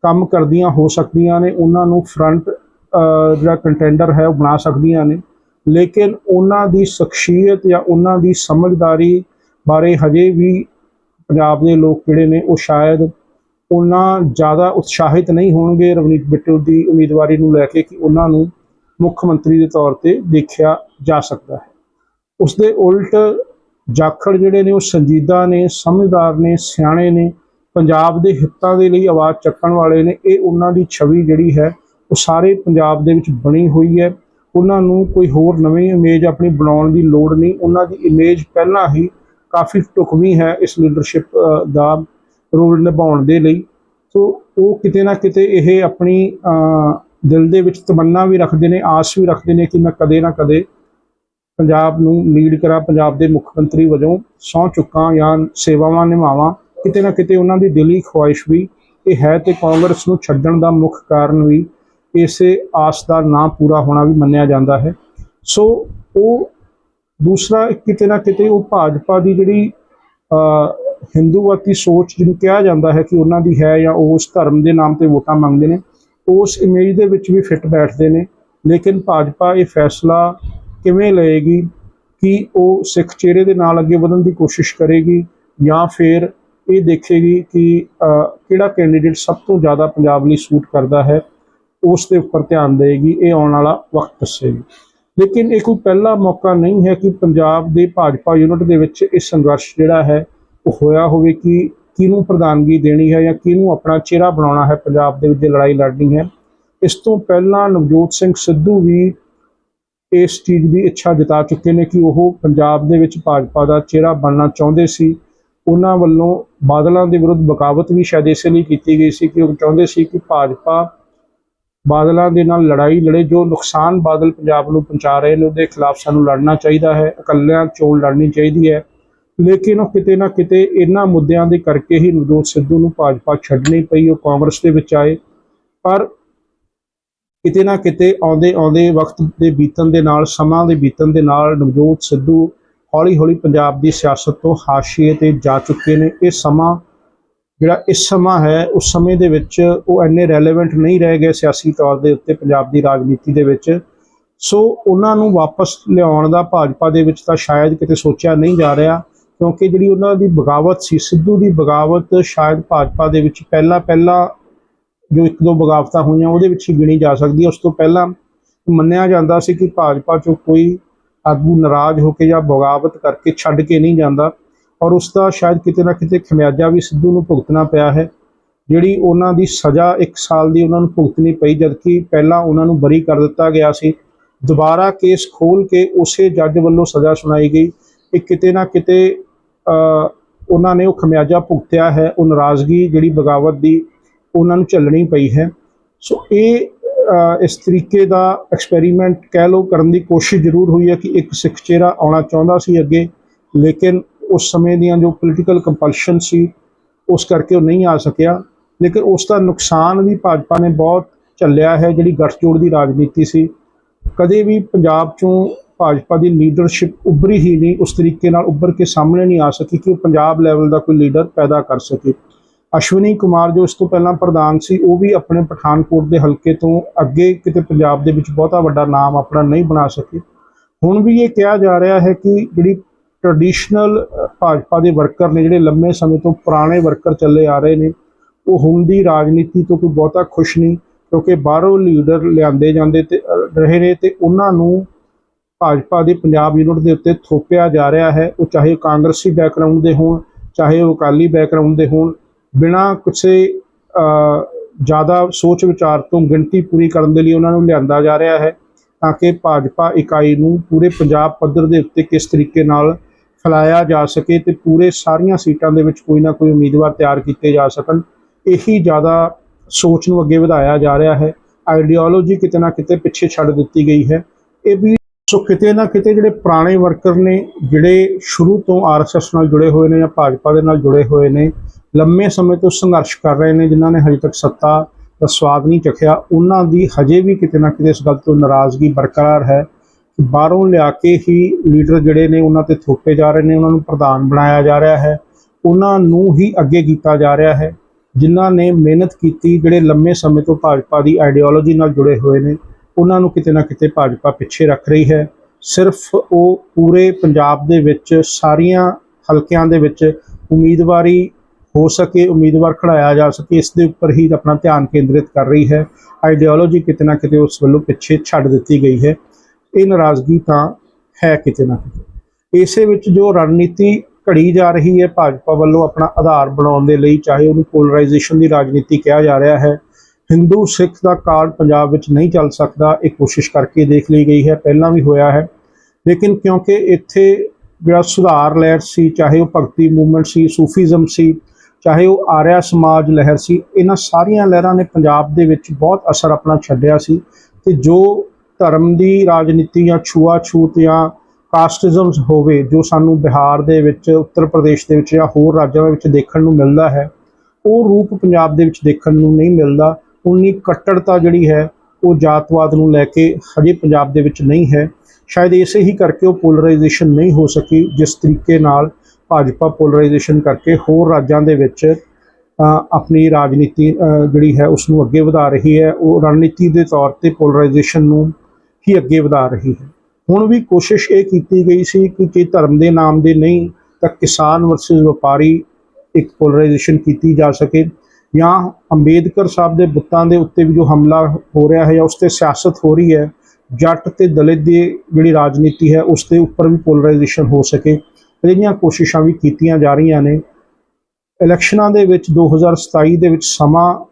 S1: ਕੰਮ ਕਰਦੀਆਂ, ਹੋ ਸਕਦੀਆਂ ਨੇ, ਉਹਨਾਂ ਨੂੰ ਫਰੰਟ ਜਿਹੜਾ ਕੰਟੈਂਡਰ ਹੈ, ਉਹ ਬਣਾ ਸਕਦੀਆਂ ਨੇ। ਲੇਕਿਨ ਉਹਨਾਂ ਦੀ ਸ਼ਖਸੀਅਤ ਜਾਂ ਉਹਨਾਂ ਦੀ ਸਮਝਦਾਰੀ ਬਾਰੇ ਹਜੇ ਵੀ ਪੰਜਾਬ ਦੇ ਲੋਕ ਜਿਹੜੇ ਨੇ, ਉਹ ਸ਼ਾਇਦ ਉਹਨਾਂ ਜ਼ਿਆਦਾ ਉਤਸ਼ਾਹਿਤ ਨਹੀਂ ਹੋਣਗੇ ਰਵਨੀਤ ਬਿੱਟੂ ਦੀ ਉਮੀਦਵਾਰੀ ਨੂੰ ਲੈ ਕੇ ਕਿ ਉਹਨਾਂ ਨੂੰ ਮੁੱਖ ਮੰਤਰੀ ਦੇ ਤੌਰ ਤੇ ਦੇਖਿਆ ਜਾ ਸਕਦਾ ਹੈ। ਉਸ ਦੇ ਉਲਟ ਜਾਖੜ ਜਿਹੜੇ ਨੇ, ਉਹ ਸੰਜੀਦਾ ਨੇ, ਸਮਝਦਾਰ ਨੇ, ਸਿਆਣੇ ਨੇ, ਪੰਜਾਬ ਦੇ ਹਿੱਤਾਂ ਦੇ ਲਈ ਆਵਾਜ਼ ਚੱਕਣ ਵਾਲੇ ਨੇ, ਇਹ ਉਹਨਾਂ ਦੀ ਛਵੀ ਜਿਹੜੀ ਹੈ, ਉਹ ਸਾਰੇ ਪੰਜਾਬ ਦੇ ਵਿੱਚ ਬਣੀ ਹੋਈ ਹੈ। ਉਹਨਾਂ ਨੂੰ ਕੋਈ ਹੋਰ ਨਵੀਂ ਇਮੇਜ ਆਪਣੀ ਬਣਾਉਣ ਦੀ ਲੋੜ ਨਹੀਂ। ਉਹਨਾਂ ਦੀ ਇਮੇਜ ਪਹਿਲਾਂ ਹੀ ਕਾਫੀ ਢੁਕਵੀਂ ਹੈ ਇਸ ਲੀਡਰਸ਼ਿਪ ਦਾ ਰੋਲ ਨਿਭਾਉਣ ਦੇ ਲਈ। ਸੋ ਉਹ ਕਿਤੇ ਨਾ ਕਿਤੇ ਇਹ ਆਪਣੀ ਦਿਲ ਦੇ ਵਿੱਚ ਤਮੰਨਾ ਵੀ ਰੱਖਦੇ ਨੇ, ਆਸ ਵੀ ਰੱਖਦੇ ਨੇ ਕਿ ਮੈਂ ਕਦੇ ਨਾ ਕਦੇ ਪੰਜਾਬ ਨੂੰ ਲੀਡ ਕਰਾਂ, ਪੰਜਾਬ ਦੇ ਮੁੱਖ ਮੰਤਰੀ ਵਜੋਂ ਸਹੁੰ ਚੁੱਕਾਂ ਜਾਂ ਸੇਵਾਵਾਂ ਨਿਭਾਵਾਂ। ਕਿਤੇ ਨਾ ਕਿਤੇ ਉਹਨਾਂ ਦੀ ਦਿਲੀ ਖੁਆਇਸ਼ ਵੀ ਇਹ ਹੈ ਤੇ ਕਾਂਗਰਸ ਨੂੰ ਛੱਡਣ ਦਾ ਮੁੱਖ ਕਾਰਨ ਵੀ ਇਸੇ ਆਸ ਦਾ ਨਾ ਪੂਰਾ ਹੋਣਾ ਵੀ ਮੰਨਿਆ ਜਾਂਦਾ ਹੈ। ਸੋ ਉਹ ਦੂਸਰਾ ਕਿਤੇ ਨਾ ਕਿਤੇ ਉਹ ਭਾਜਪਾ ਦੀ ਜਿਹੜੀ ਹਿੰਦੂਵਾਦੀ ਸੋਚ ਜਿਹਨੂੰ ਕਿਹਾ ਜਾਂਦਾ ਹੈ ਕਿ ਉਹਨਾਂ ਦੀ ਹੈ ਜਾਂ ਉਹ ਉਸ ਧਰਮ ਦੇ ਨਾਮ ਤੇ ਵੋਟਾਂ ਮੰਗਦੇ ਨੇ, ਉਸ ਇਮੇਜ ਦੇ ਵਿੱਚ ਵੀ ਫਿੱਟ ਬੈਠਦੇ ਨੇ, ਲੇਕਿਨ ਭਾਜਪਾ ਇਹ ਫੈਸਲਾ ਕਿਵੇਂ ਲਏਗੀ ਕਿ ਉਹ ਸਿੱਖ ਚਿਹਰੇ ਦੇ ਨਾਲ ਅੱਗੇ ਵਧਣ ਦੀ ਕੋਸ਼ਿਸ਼ ਕਰੇਗੀ ਜਾਂ ਫਿਰ ਇਹ ਦੇਖੇਗੀ ਕਿ ਕਿਹੜਾ ਕੈਂਡੀਡੇਟ ਸਭ ਤੋਂ ਜ਼ਿਆਦਾ ਪੰਜਾਬ ਲਈ ਸੂਟ ਕਰਦਾ ਹੈ, ਉਸ ਦੇ ਉੱਪਰ ਧਿਆਨ ਦੇਗੀ ਇਹ ਆਉਣ ਵਾਲਾ ਵਕਤ ਦੱਸੇਗੀ। ਲੇਕਿਨ ਇਹ ਕੋਈ ਪਹਿਲਾ ਮੌਕਾ ਨਹੀਂ ਹੈ ਕਿ ਪੰਜਾਬ ਦੇ ਭਾਜਪਾ ਯੂਨਿਟ ਦੇ ਵਿੱਚ ਇਹ ਸੰਘਰਸ਼ ਜਿਹੜਾ ਹੈ ਹੋਇਆ ਹੋਵੇ ਕਿ ਕਿਹਨੂੰ ਪ੍ਰਧਾਨਗੀ ਦੇਣੀ ਹੈ ਜਾਂ ਕਿਹਨੂੰ ਆਪਣਾ ਚਿਹਰਾ ਬਣਾਉਣਾ ਹੈ ਪੰਜਾਬ ਦੇ ਵਿੱਚ ਲੜਾਈ ਲੜਨੀ ਹੈ, ਇਸ ਤੋਂ ਪਹਿਲਾਂ ਨਵਜੋਤ ਸਿੰਘ ਸਿੱਧੂ ਵੀ ਇਸ ਚੀਜ਼ ਦੀ ਇੱਛਾ ਜਤਾ ਚੁੱਕੇ ਨੇ ਕਿ ਉਹ ਪੰਜਾਬ ਦੇ ਵਿੱਚ ਭਾਜਪਾ ਦਾ ਚਿਹਰਾ ਬਣਨਾ ਚਾਹੁੰਦੇ ਸੀ। ਉਹਨਾਂ ਵੱਲੋਂ ਬਾਦਲਾਂ ਦੇ ਵਿਰੁੱਧ ਬਗਾਵਤ ਵੀ ਸ਼ਾਇਦ ਇਸੇ ਲਈ ਕੀਤੀ ਗਈ ਸੀ ਕਿ ਉਹ ਚਾਹੁੰਦੇ ਸੀ ਕਿ ਭਾਜਪਾ ਬਾਦਲਾਂ ਦੇ ਨਾਲ ਲੜਾਈ ਲੜੇ, ਜੋ ਨੁਕਸਾਨ ਬਾਦਲ ਪੰਜਾਬ ਨੂੰ ਪਹੁੰਚਾ ਰਹੇ ਨੇ, ਉਹਦੇ ਖਿਲਾਫ ਸਾਨੂੰ ਲੜਨਾ ਚਾਹੀਦਾ ਹੈ, ਇਕੱਲਿਆਂ ਚੋਣ ਲੜਨੀ ਚਾਹੀਦੀ ਹੈ। ਲੇਕਿਨ ਉਹ ਕਿਤੇ ਨਾ ਕਿਤੇ ਇਹਨਾਂ ਮੁੱਦਿਆਂ ਦੇ ਕਰਕੇ ਹੀ ਨਵਜੋਤ ਸਿੱਧੂ ਨੂੰ ਭਾਜਪਾ ਛੱਡਣੀ ਪਈ, ਉਹ ਕਾਂਗਰਸ ਦੇ ਵਿੱਚ ਆਏ। ਪਰ ਕਿਤੇ ਨਾ ਕਿਤੇ ਆਉਂਦੇ ਆਉਂਦੇ ਵਕਤ ਦੇ ਬੀਤਣ ਦੇ ਨਾਲ, ਸਮਾਂ ਦੇ ਬੀਤਣ ਦੇ ਨਾਲ ਨਵਜੋਤ ਸਿੱਧੂ ਹੌਲੀ ਹੌਲੀ ਪੰਜਾਬ ਦੀ ਸਿਆਸਤ ਤੋਂ ਹਾਸ਼ੀਏ ਤੇ ਜਾ ਚੁੱਕੇ ਨੇ। ਇਹ ਸਮਾਂ ਜਿਹੜਾ ਇਸ ਸਮਾਂ ਹੈ, ਉਸ ਸਮੇਂ ਦੇ ਵਿੱਚ ਉਹ ਇੰਨੇ ਰੈਲੇਵੈਂਟ ਨਹੀਂ ਰਹਿ ਗਏ ਸਿਆਸੀ ਤੌਰ ਦੇ ਉੱਤੇ ਪੰਜਾਬ ਦੀ ਰਾਜਨੀਤੀ ਦੇ ਵਿੱਚ। ਸੋ ਉਹਨਾਂ ਨੂੰ ਵਾਪਸ ਲਿਆਉਣ ਦਾ ਭਾਜਪਾ ਦੇ ਵਿੱਚ ਤਾਂ ਸ਼ਾਇਦ ਕਿਤੇ ਸੋਚਿਆ ਨਹੀਂ ਜਾ ਰਿਹਾ। ਕਿਉਂਕਿ ਜਿਹੜੀ ਉਹਨਾਂ ਦੀ ਬਗਾਵਤ ਸੀ, ਸਿੱਧੂ ਦੀ ਬਗਾਵਤ ਸ਼ਾਇਦ ਭਾਜਪਾ ਦੇ ਵਿੱਚ ਪਹਿਲਾ ਪਹਿਲਾ ਜੋ ਇੱਕ ਦੋ ਬਗਾਵਤਾਂ ਹੋਈਆਂ ਉਹਦੇ ਵਿੱਚ ਹੀ ਗਿਣੀ ਜਾ ਸਕਦੀ ਹੈ। ਉਸ ਤੋਂ ਪਹਿਲਾਂ ਮੰਨਿਆ ਜਾਂਦਾ ਸੀ ਕਿ ਭਾਜਪਾ ਚੋਂ ਕੋਈ ਆਗੂ ਨਾਰਾਜ਼ ਹੋ ਕੇ ਜਾਂ ਬਗਾਵਤ ਕਰਕੇ ਛੱਡ ਕੇ ਨਹੀਂ ਜਾਂਦਾ ਔਰ ਉਸ ਦਾ ਸ਼ਾਇਦ ਕਿਤੇ ਨਾ ਕਿਤੇ ਖਮਿਆਜਾ ਵੀ ਸਿੱਧੂ ਨੂੰ ਭੁਗਤਣਾ ਪਿਆ ਹੈ। ਜਿਹੜੀ ਉਹਨਾਂ ਦੀ ਸਜ਼ਾ 1 ਸਾਲ ਦੀ ਉਹਨਾਂ ਨੂੰ ਭੁਗਤਣੀ ਪਈ, ਜਦਕਿ ਪਹਿਲਾਂ ਉਹਨਾਂ ਨੂੰ ਬਰੀ ਕਰ ਦਿੱਤਾ ਗਿਆ ਸੀ। ਦੁਬਾਰਾ ਕੇਸ ਖੋਲ ਕੇ ਉਸੇ ਜੱਜ ਵੱਲੋਂ ਸਜ਼ਾ ਸੁਣਾਈ ਗਈ। ਇਹ ਕਿਤੇ ਨਾ ਕਿਤੇ ਉਹਨਾਂ ਨੇ ਉਹ ਖਮਿਆਜਾ ਭੁਗਤਿਆ ਹੈ, ਉਹ ਨਾਰਾਜ਼ਗੀ ਜਿਹੜੀ ਬਗਾਵਤ ਦੀ ਉਹਨਾਂ ਨੂੰ ਝੱਲਣੀ ਪਈ ਹੈ। ਸੋ ਇਹ ਇਸ ਤਰੀਕੇ ਦਾ ਐਕਸਪੈਰੀਮੈਂਟ ਕਹਿ ਲਓ, ਕਰਨ ਦੀ ਕੋਸ਼ਿਸ਼ ਜ਼ਰੂਰ ਹੋਈ ਹੈ ਕਿ ਇੱਕ ਸਿੱਖ ਚਿਹਰਾ ਆਉਣਾ ਚਾਹੁੰਦਾ ਸੀ ਅੱਗੇ, ਲੇਕਿਨ ਉਸ ਸਮੇਂ ਦੀਆਂ ਜੋ ਪੋਲੀਟੀਕਲ ਕੰਪਲਸ਼ਨ ਸੀ, ਉਸ ਕਰਕੇ ਉਹ ਨਹੀਂ ਆ ਸਕਿਆ। ਲੇਕਿਨ ਉਸ ਦਾ ਨੁਕਸਾਨ ਵੀ ਭਾਜਪਾ ਨੇ ਬਹੁਤ ਝੱਲਿਆ ਹੈ, ਜਿਹੜੀ ਗੱਠਜੋੜ ਦੀ ਰਾਜਨੀਤੀ ਸੀ। ਕਦੇ ਵੀ ਪੰਜਾਬ ਚੋਂ ਭਾਜਪਾ ਦੀ ਲੀਡਰਸ਼ਿਪ ਉੱਭਰੀ ਹੀ ਨਹੀਂ, ਉਸ ਤਰੀਕੇ ਨਾਲ ਉੱਭਰ ਕੇ ਸਾਹਮਣੇ ਨਹੀਂ ਆ ਸਕੀ ਕਿ ਉਹ ਪੰਜਾਬ ਲੈਵਲ ਦਾ ਕੋਈ ਲੀਡਰ ਪੈਦਾ ਕਰ ਸਕੇ। ਅਸ਼ਵਨੀ ਕੁਮਾਰ ਜੋ ਇਸ ਤੋਂ ਪਹਿਲਾਂ ਪ੍ਰਧਾਨ ਸੀ, ਉਹ ਵੀ ਆਪਣੇ ਪਠਾਨਕੋਟ ਦੇ ਹਲਕੇ ਤੋਂ ਅੱਗੇ ਕਿਤੇ ਪੰਜਾਬ ਦੇ ਵਿੱਚ ਬਹੁਤਾ ਵੱਡਾ ਨਾਮ ਆਪਣਾ ਨਹੀਂ ਬਣਾ ਸਕੇ। ਹੁਣ ਵੀ ਇਹ ਕਿਹਾ ਜਾ ਰਿਹਾ ਹੈ ਕਿ ਜਿਹੜੀ ਟ੍ਰੈਡੀਸ਼ਨਲ ਭਾਜਪਾ ਦੇ ਵਰਕਰ ਨੇ, ਜਿਹੜੇ ਲੰਮੇ ਸਮੇਂ ਤੋਂ ਪੁਰਾਣੇ ਵਰਕਰ ਚੱਲੇ ਆ ਰਹੇ ਨੇ, ਉਹ ਹੁਣ ਦੀ ਰਾਜਨੀਤੀ ਤੋਂ ਕੋਈ ਬਹੁਤਾ ਖੁਸ਼ ਨਹੀਂ, ਕਿਉਂਕਿ ਬਾਹਰੋਂ ਲੀਡਰ ਲਿਆਂਦੇ ਜਾਂਦੇ ਤੇ ਰਹੇ ਨੇ ਤੇ ਉਹਨਾਂ ਨੂੰ ਭਾਜਪਾ ਦੀ ਪੰਜਾਬ ਯੂਨਿਟ ਦੇ ਉੱਤੇ ਥੋਪਿਆ ਜਾ ਰਿਹਾ ਹੈ। ਉਹ ਚਾਹੇ ਕਾਂਗਰਸੀ ਬੈਕਗ੍ਰਾਉਂਡ ਦੇ ਹੋਣ, ਚਾਹੇ ਉਹ ਅਕਾਲੀ ਬੈਕਗ੍ਰਾਉਂਡ ਦੇ ਹੋਣ, ਬਿਨਾਂ ਕਿਸੇ ਜ਼ਿਆਦਾ ਸੋਚ ਵਿਚਾਰ ਤੋਂ ਗਿਣਤੀ ਪੂਰੀ ਕਰਨ ਦੇ ਲਈ ਉਹਨਾਂ ਨੂੰ ਲਿਆਂਦਾ ਜਾ ਰਿਹਾ ਹੈ ਤਾਂ ਕਿ ਭਾਜਪਾ ਇਕਾਈ ਨੂੰ ਪੂਰੇ ਪੰਜਾਬ ਪੱਧਰ ਦੇ ਉੱਤੇ ਕਿਸ ਤਰੀਕੇ ਨਾਲ ਫੈਲਾਇਆ ਜਾ ਸਕੇ ਤੇ ਪੂਰੇ ਸਾਰੀਆਂ ਸੀਟਾਂ ਦੇ ਵਿੱਚ ਕੋਈ ਨਾ ਕੋਈ ਉਮੀਦਵਾਰ ਤਿਆਰ ਕੀਤੇ ਜਾ ਸਕਣ। ਇਹੀ ਜ਼ਿਆਦਾ ਸੋਚ ਨੂੰ ਅੱਗੇ ਵਧਾਇਆ ਜਾ ਰਿਹਾ ਹੈ। ਆਈਡੀਓਲੋਜੀ ਕਿਤੇ ਨਾ ਕਿਤੇ ਪਿੱਛੇ ਛੱਡ ਦਿੱਤੀ ਗਈ ਹੈ। ਇਹ ਵੀ ਸੋ ਕਿਤੇ ਨਾ ਕਿਤੇ ਜਿਹੜੇ ਪੁਰਾਣੇ ਵਰਕਰ ਨੇ, ਜਿਹੜੇ ਸ਼ੁਰੂ ਤੋਂ ਆਰਐਸਐਸ ਨਾਲ ਜੁੜੇ ਹੋਏ ਨੇ ਜਾਂ ਭਾਜਪਾ ਦੇ ਨਾਲ ਜੁੜੇ ਹੋਏ ਨੇ, ਲੰਮੇ ਸਮੇਂ ਤੋਂ ਸੰਘਰਸ਼ ਕਰ ਰਹੇ ਨੇ, ਜਿਨ੍ਹਾਂ ਨੇ ਹਜੇ ਤੱਕ ਸੱਤਾ ਦਾ ਸਵਾਦ ਨਹੀਂ ਚਖਿਆ ਉਹਨਾਂ ਦੀ ਹਜੇ ਵੀ ਕਿਤੇ ਨਾ ਕਿਤੇ ਇਸ ਗੱਲ ਤੋਂ ਨਾਰਾਜ਼ਗੀ ਬਰਕਰਾਰ ਹੈ ਕਿ ਬਾਹਰੋਂ ਲਿਆ ਕੇ ਹੀ ਲੀਡਰ ਜਿਹੜੇ ਨੇ ਉਹਨਾਂ ਤੇ ਥੋਪੇ ਜਾ ਰਹੇ ਨੇ, ਉਹਨਾਂ ਨੂੰ ਪ੍ਰਧਾਨ ਬਣਾਇਆ ਜਾ ਰਿਹਾ ਹੈ, ਉਹਨਾਂ ਨੂੰ ਹੀ ਅੱਗੇ ਕੀਤਾ ਜਾ ਰਿਹਾ ਹੈ, ਜਿਨ੍ਹਾਂ ਨੇ ਮਿਹਨਤ ਕੀਤੀ, ਜਿਹੜੇ ਲੰਮੇ ਸਮੇਂ ਤੋਂ ਭਾਜਪਾ ਦੀ ਆਈਡੀਓਲੋਜੀ ਨਾਲ ਜੁੜੇ ਹੋਏ ਨੇ। ਉਹਨਾਂ ਨੂੰ ਕਿਤੇ ਨਾ ਕਿਤੇ ਭਾਜਪਾ ਪਿੱਛੇ ਰੱਖ ਰਹੀ ਹੈ। ਸਿਰਫ ਉਹ ਪੂਰੇ ਪੰਜਾਬ ਦੇ ਵਿੱਚ ਸਾਰੀਆਂ ਹਲਕਿਆਂ ਦੇ ਵਿੱਚ ਉਮੀਦਵਾਰੀ ਹੋ ਸਕੇ, ਉਮੀਦਵਾਰ ਖੜਾਇਆ ਜਾ ਸਕੇ, ਇਸ ਦੇ ਉੱਪਰ ਹੀ ਆਪਣਾ ਧਿਆਨ ਕੇਂਦਰਿਤ ਕਰ ਰਹੀ ਹੈ। ਆਈਡੀਓਲੋਜੀ ਕਿਤੇ ਨਾ ਕਿਤੇ ਉਸ ਵੱਲੋਂ ਪਿੱਛੇ ਛੱਡ ਦਿੱਤੀ ਗਈ ਹੈ। ਇਹ ਨਾਰਾਜ਼ਗੀ ਤਾਂ ਹੈ ਕਿਤੇ ਨਾ ਕਿਤੇ। ਇਸੇ ਵਿੱਚ ਜੋ ਰਣਨੀਤੀ ਘੜੀ ਜਾ ਰਹੀ ਹੈ, ਭਾਜਪਾ ਵੱਲੋਂ ਆਪਣਾ ਆਧਾਰ ਬਣਾਉਣ ਦੇ ਲਈ, ਚਾਹੇ ਉਹਨੂੰ ਪੋਲਰਾਈਜੇਸ਼ਨ ਦੀ ਰਾਜਨੀਤੀ ਕਿਹਾ ਜਾ ਰਿਹਾ ਹੈ ਹਿੰਦੂ ਸਿੱਖ ਦਾ ਕਾਰਡ ਪੰਜਾਬ ਵਿੱਚ ਨਹੀਂ ਚੱਲ ਸਕਦਾ, ਇਹ ਕੋਸ਼ਿਸ਼ ਕਰਕੇ ਦੇਖ ਲਈ ਗਈ ਹੈ, ਪਹਿਲਾਂ ਵੀ ਹੋਇਆ ਹੈ। ਲੇਕਿਨ ਕਿਉਂਕਿ ਇੱਥੇ ਜਿਹੜਾ ਸੁਧਾਰ ਲਹਿਰ ਸੀ, ਚਾਹੇ ਉਹ ਭਗਤੀ ਮੂਵਮੈਂਟ ਸੀ, ਸੂਫੀਜ਼ਮ ਸੀ, ਚਾਹੇ ਉਹ ਆਰਿਆ ਸਮਾਜ ਲਹਿਰ ਸੀ, ਇਹਨਾਂ ਸਾਰੀਆਂ ਲਹਿਰਾਂ ਨੇ ਪੰਜਾਬ ਦੇ ਵਿੱਚ ਬਹੁਤ ਅਸਰ ਆਪਣਾ ਛੱਡਿਆ ਸੀ ਤੇ ਜੋ ਧਰਮ ਦੀ ਰਾਜਨੀਤੀ ਜਾਂ ਛੂਆ-ਛੂਤ ਜਾਂ ਕਾਸਟਿਜ਼ਮ ਹੋਵੇ, ਜੋ ਸਾਨੂੰ ਬਿਹਾਰ ਦੇ ਵਿੱਚ, ਉੱਤਰ ਪ੍ਰਦੇਸ਼ ਦੇ ਵਿੱਚ ਜਾਂ ਹੋਰ ਰਾਜਾਂ ਦੇ ਵਿੱਚ ਦੇਖਣ ਨੂੰ ਮਿਲਦਾ ਹੈ, ਉਹ ਰੂਪ ਪੰਜਾਬ ਦੇ ਵਿੱਚ ਦੇਖਣ ਨੂੰ ਨਹੀਂ ਮਿਲਦਾ। ਉਨੀ ਕੱਟੜਤਾ ਜਿਹੜੀ ਹੈ, ਉਹ ਜਾਤਵਾਦ ਨੂੰ ਲੈ ਕੇ ਹਜੇ ਪੰਜਾਬ ਦੇ ਵਿੱਚ ਨਹੀਂ ਹੈ। ਸ਼ਾਇਦ ਇਸੇ ਹੀ ਕਰਕੇ ਉਹ ਪੋਲਰਾਈਜੇਸ਼ਨ ਨਹੀਂ ਹੋ ਸਕੀ, ਜਿਸ ਤਰੀਕੇ ਨਾਲ ਭਾਜਪਾ ਪੋਲਰਾਈਜੇਸ਼ਨ ਕਰਕੇ ਹੋਰ ਰਾਜਾਂ ਦੇ ਵਿੱਚ ਆਪਣੀ ਰਾਜਨੀਤੀ ਜਿਹੜੀ ਹੈ ਉਸ ਨੂੰ ਅੱਗੇ ਵਧਾ ਰਹੀ ਹੈ। ਉਹ ਰਣਨੀਤੀ ਦੇ ਤੌਰ ਤੇ ਪੋਲਰਾਈਜੇਸ਼ਨ ਨੂੰ ਹੀ ਅੱਗੇ ਵਧਾ ਰਹੀ ਹੈ। ਹੁਣ ਵੀ ਕੋਸ਼ਿਸ਼ ਇਹ ਕੀਤੀ ਗਈ ਸੀ ਕਿ ਜੇ ਧਰਮ ਦੇ ਨਾਮ ਦੇ ਨਹੀਂ, ਤਾਂ ਕਿਸਾਨ ਵਰਸਸ ਵਪਾਰੀ ਇੱਕ ਪੋਲਰਾਈਜੇਸ਼ਨ ਕੀਤੀ ਜਾ ਸਕੇ। ਜਾਂ ਅੰਬੇਦਕਰ ਸਾਹਿਬ ਦੇ ਬੁੱਤਾਂ ਦੇ ਉੱਤੇ ਵੀ ਜੋ ਹਮਲਾ ਹੋ ਰਿਹਾ ਹੈ ਜਾਂ ਉਸ ਤੇ ਸਿਆਸਤ ਹੋ ਰਹੀ ਹੈ, ਜੱਟ ਤੇ ਦਲਿਤ ਦੀ ਜਿਹੜੀ ਰਾਜਨੀਤੀ ਹੈ, ਉਸ ਦੇ ਉੱਪਰ ਵੀ ਪੋਲਰਾਈਜੇਸ਼ਨ ਹੋ ਸਕੇ। ਅਜਿਹੀਆਂ ਕੋਸ਼ਿਸ਼ਾਂ ਵੀ ਕੀਤੀਆਂ ਜਾ ਰਹੀਆਂ ਨੇ। ਇਲੈਕਸ਼ਨਾਂ ਦੇ ਵਿੱਚ 2027 ਦੇ ਵਿੱਚ ਸਮਾਂ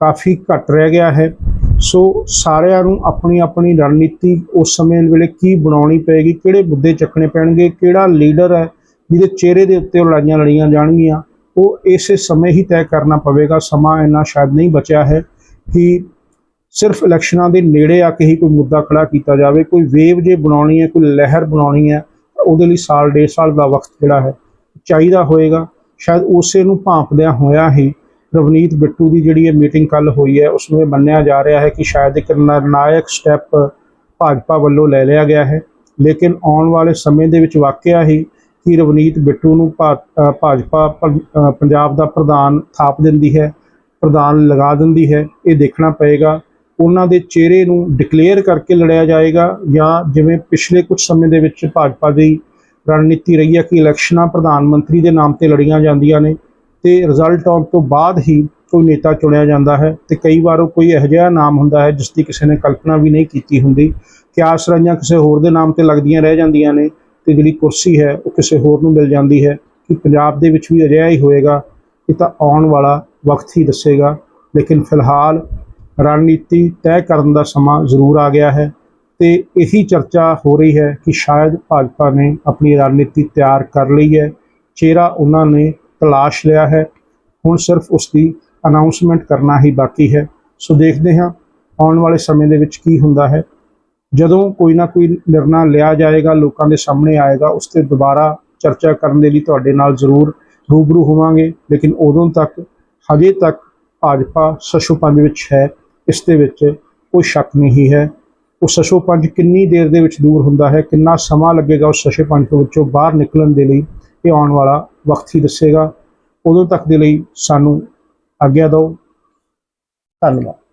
S1: ਕਾਫੀ ਘੱਟ ਰਹਿ ਗਿਆ ਹੈ। ਸੋ ਸਾਰਿਆਂ ਨੂੰ ਆਪਣੀ ਆਪਣੀ ਰਣਨੀਤੀ ਉਸ ਸਮੇਂ ਵੇਲੇ ਕੀ ਬਣਾਉਣੀ ਪਏਗੀ, ਕਿਹੜੇ ਮੁੱਦੇ ਚੱਕਣੇ ਪੈਣਗੇ, ਕਿਹੜਾ ਲੀਡਰ ਹੈ ਜਿਹਦੇ ਚਿਹਰੇ ਦੇ ਉੱਤੇ ਉਹ ਲੜਾਈਆਂ ਲੜੀਆਂ ਜਾਣਗੀਆਂ। ਉਹ ਇਸੇ ਸਮੇਂ ਹੀ ਤੈਅ ਕਰਨਾ ਪਵੇਗਾ। ਸਮਾਂ ਇੰਨਾ ਸ਼ਾਇਦ ਨਹੀਂ ਬਚਿਆ ਹੈ ਕਿ ਸਿਰਫ ਇਲੈਕਸ਼ਨਾਂ ਦੇ ਨੇੜੇ ਆ ਕੇ ਹੀ ਕੋਈ ਮੁੱਦਾ ਖੜਾ ਕੀਤਾ ਜਾਵੇ। ਕੋਈ ਵੇਵ ਜੇ ਬਣਾਉਣੀ ਹੈ, ਕੋਈ ਲਹਿਰ ਬਣਾਉਣੀ ਹੈ ਉਹਦੇ ਲਈ ਸਾਲ, ਡੇਢ ਸਾਲ ਦਾ ਵਕਤ ਜਿਹੜਾ ਹੈ ਚਾਹੀਦਾ ਹੋਏਗਾ। ਸ਼ਾਇਦ ਉਸੇ ਨੂੰ ਭਾਂਪਦਿਆਂ ਹੋਇਆ ਹੀ ਰਵਨੀਤ ਬਿੱਟੂ ਦੀ ਜਿਹੜੀ ਇਹ ਮੀਟਿੰਗ ਕੱਲ ਹੋਈ ਹੈ, ਉਸ ਨੂੰ ਇਹ ਮੰਨਿਆ ਜਾ ਰਿਹਾ ਹੈ ਕਿ ਸ਼ਾਇਦ ਇੱਕ ਨਿਰਣਾਇਕ ਸਟੈਪ ਭਾਜਪਾ ਵੱਲੋਂ ਲੈ ਲਿਆ ਗਿਆ ਹੈ। ਲੇਕਿਨ ਆਉਣ ਵਾਲੇ ਸਮੇਂ ਦੇ ਵਿੱਚ ਵਾਕਿਆ ਹੀ ਕਿ ਰਵਨੀਤ ਬਿੱਟੂ ਨੂੰ ਭਾ- ਭਾਜਪਾ ਪੰਜਾਬ ਦਾ ਪ੍ਰਧਾਨ ਥਾਪ ਦਿੰਦੀ ਹੈ, ਪ੍ਰਧਾਨ ਲਗਾ ਦਿੰਦੀ ਹੈ। ਇਹ ਦੇਖਣਾ ਪਏਗਾ, ਉਹਨਾਂ ਦੇ ਚਿਹਰੇ ਨੂੰ ਡਿਕਲੇਅਰ ਕਰਕੇ ਲੜਿਆ ਜਾਏਗਾ ਜਾਂ ਜਿਵੇਂ ਪਿਛਲੇ ਕੁਝ ਸਮੇਂ ਦੇ ਵਿੱਚ ਭਾਜਪਾ ਦੀ ਰਣਨੀਤੀ ਰਹੀ ਹੈ ਕਿ ਇਲੈਕਸ਼ਨਾਂ ਪ੍ਰਧਾਨ ਮੰਤਰੀ ਦੇ ਨਾਮ ਤੇ ਲੜੀਆਂ ਜਾਂਦੀਆਂ ਨੇ ਤੇ ਰਿਜ਼ਲਟ ਆਉਣ ਤੋਂ ਬਾਅਦ ਹੀ ਕੋਈ ਨੇਤਾ ਚੁਣਿਆ ਜਾਂਦਾ ਹੈ ਤੇ ਕਈ ਵਾਰ ਉਹ ਕੋਈ ਇਹੋ ਜਿਹਾ ਨਾਮ ਹੁੰਦਾ ਹੈ ਜਿਸ ਦੀ ਕਿਸੇ ਨੇ ਕਲਪਨਾ ਵੀ ਨਹੀਂ ਕੀਤੀ ਹੁੰਦੀ। ਕਿ ਆਸਰਾਈਆਂ ਕਿਸੇ ਹੋਰ ਦੇ ਨਾਮ ਤੇ ਲੱਗਦੀਆਂ ਰਹਿ ਜਾਂਦੀਆਂ ਨੇ। ਤੇ ਜਿਹੜੀ ਕੁਰਸੀ ਹੈ ਉਹ ਕਿਸੇ ਹੋਰ ਨੂੰ ਮਿਲ ਜਾਂਦੀ ਹੈ ਕਿ ਪੰਜਾਬ ਦੇ ਵਿੱਚ ਵੀ ਅਜਿਹਾ ਹੀ ਹੋਏਗਾ ਇਹ ਤਾਂ ਆਉਣ ਵਾਲਾ ਵਕਤ ਹੀ ਦੱਸੇਗਾ। ਲੇਕਿਨ ਫਿਲਹਾਲ ਰਣਨੀਤੀ ਤੈਅ ਕਰਨ ਦਾ ਸਮਾਂ ਜ਼ਰੂਰ ਆ ਗਿਆ ਹੈ ਤੇ ਇਹੀ ਚਰਚਾ ਹੋ ਰਹੀ ਹੈ ਕਿ ਸ਼ਾਇਦ ਭਾਜਪਾ ਨੇ ਆਪਣੀ ਰਣਨੀਤੀ ਤਿਆਰ ਕਰ ਲਈ ਹੈ। ਚਿਹਰਾ ਉਹਨਾਂ ਨੇ ਤਲਾਸ਼ ਲਿਆ ਹੈ। ਹੁਣ ਸਿਰਫ ਉਸ ਦੀ ਅਨਾਉਂਸਮੈਂਟ ਕਰਨਾ ਹੀ ਬਾਕੀ ਹੈ। ਸੋ ਦੇਖਦੇ ਹਾਂ ਆਉਣ ਵਾਲੇ ਸਮੇਂ ਦੇ ਵਿੱਚ ਕੀ ਹੁੰਦਾ ਹੈ। ਜਦੋਂ ਕੋਈ ਨਾ ਕੋਈ ਨਿਰਣਾ ਲਿਆ ਜਾਏਗਾ, ਲੋਕਾਂ ਦੇ ਸਾਹਮਣੇ ਆਏਗਾ, ਉਸ ਤੇ ਦੁਬਾਰਾ ਚਰਚਾ ਕਰਨ ਦੇ ਲਈ ਤੁਹਾਡੇ ਨਾਲ ਜ਼ਰੂਰ ਰੂਬਰੂ ਹੋਵਾਂਗੇ। ਲੇਕਿਨ ਉਦੋਂ ਤੱਕ, ਹਜੇ ਤੱਕ ਭਾਜਪਾ ਸਸ਼ੋ ਪੰਜ ਵਿੱਚ ਹੈ, ਇਸ ਦੇ ਵਿੱਚ ਕੋਈ ਸ਼ੱਕ ਨਹੀਂ ਹੈ। ਉਹ ਸਸ਼ੋ ਪੰਜ ਕਿੰਨੀ ਦੇਰ ਦੇ ਵਿੱਚ ਦੂਰ ਹੁੰਦਾ ਹੈ, ਕਿੰਨਾ ਸਮਾਂ ਲੱਗੇਗਾ ਉਸ ਸਸ਼ੋ ਪੰਜ ਤੋਂ ਵਿੱਚੋਂ ਬਾਹਰ ਨਿਕਲਣ ਦੇ ਲਈ, ਇਹ ਆਉਣ ਵਾਲਾ ਵਕਤ ਹੀ ਦੱਸੇਗਾ। ਉਦੋਂ ਤੱਕ ਦੇ ਲਈ ਸਾਨੂੰ ਆਗਿਆ ਦਿਓ। ਧੰਨਵਾਦ।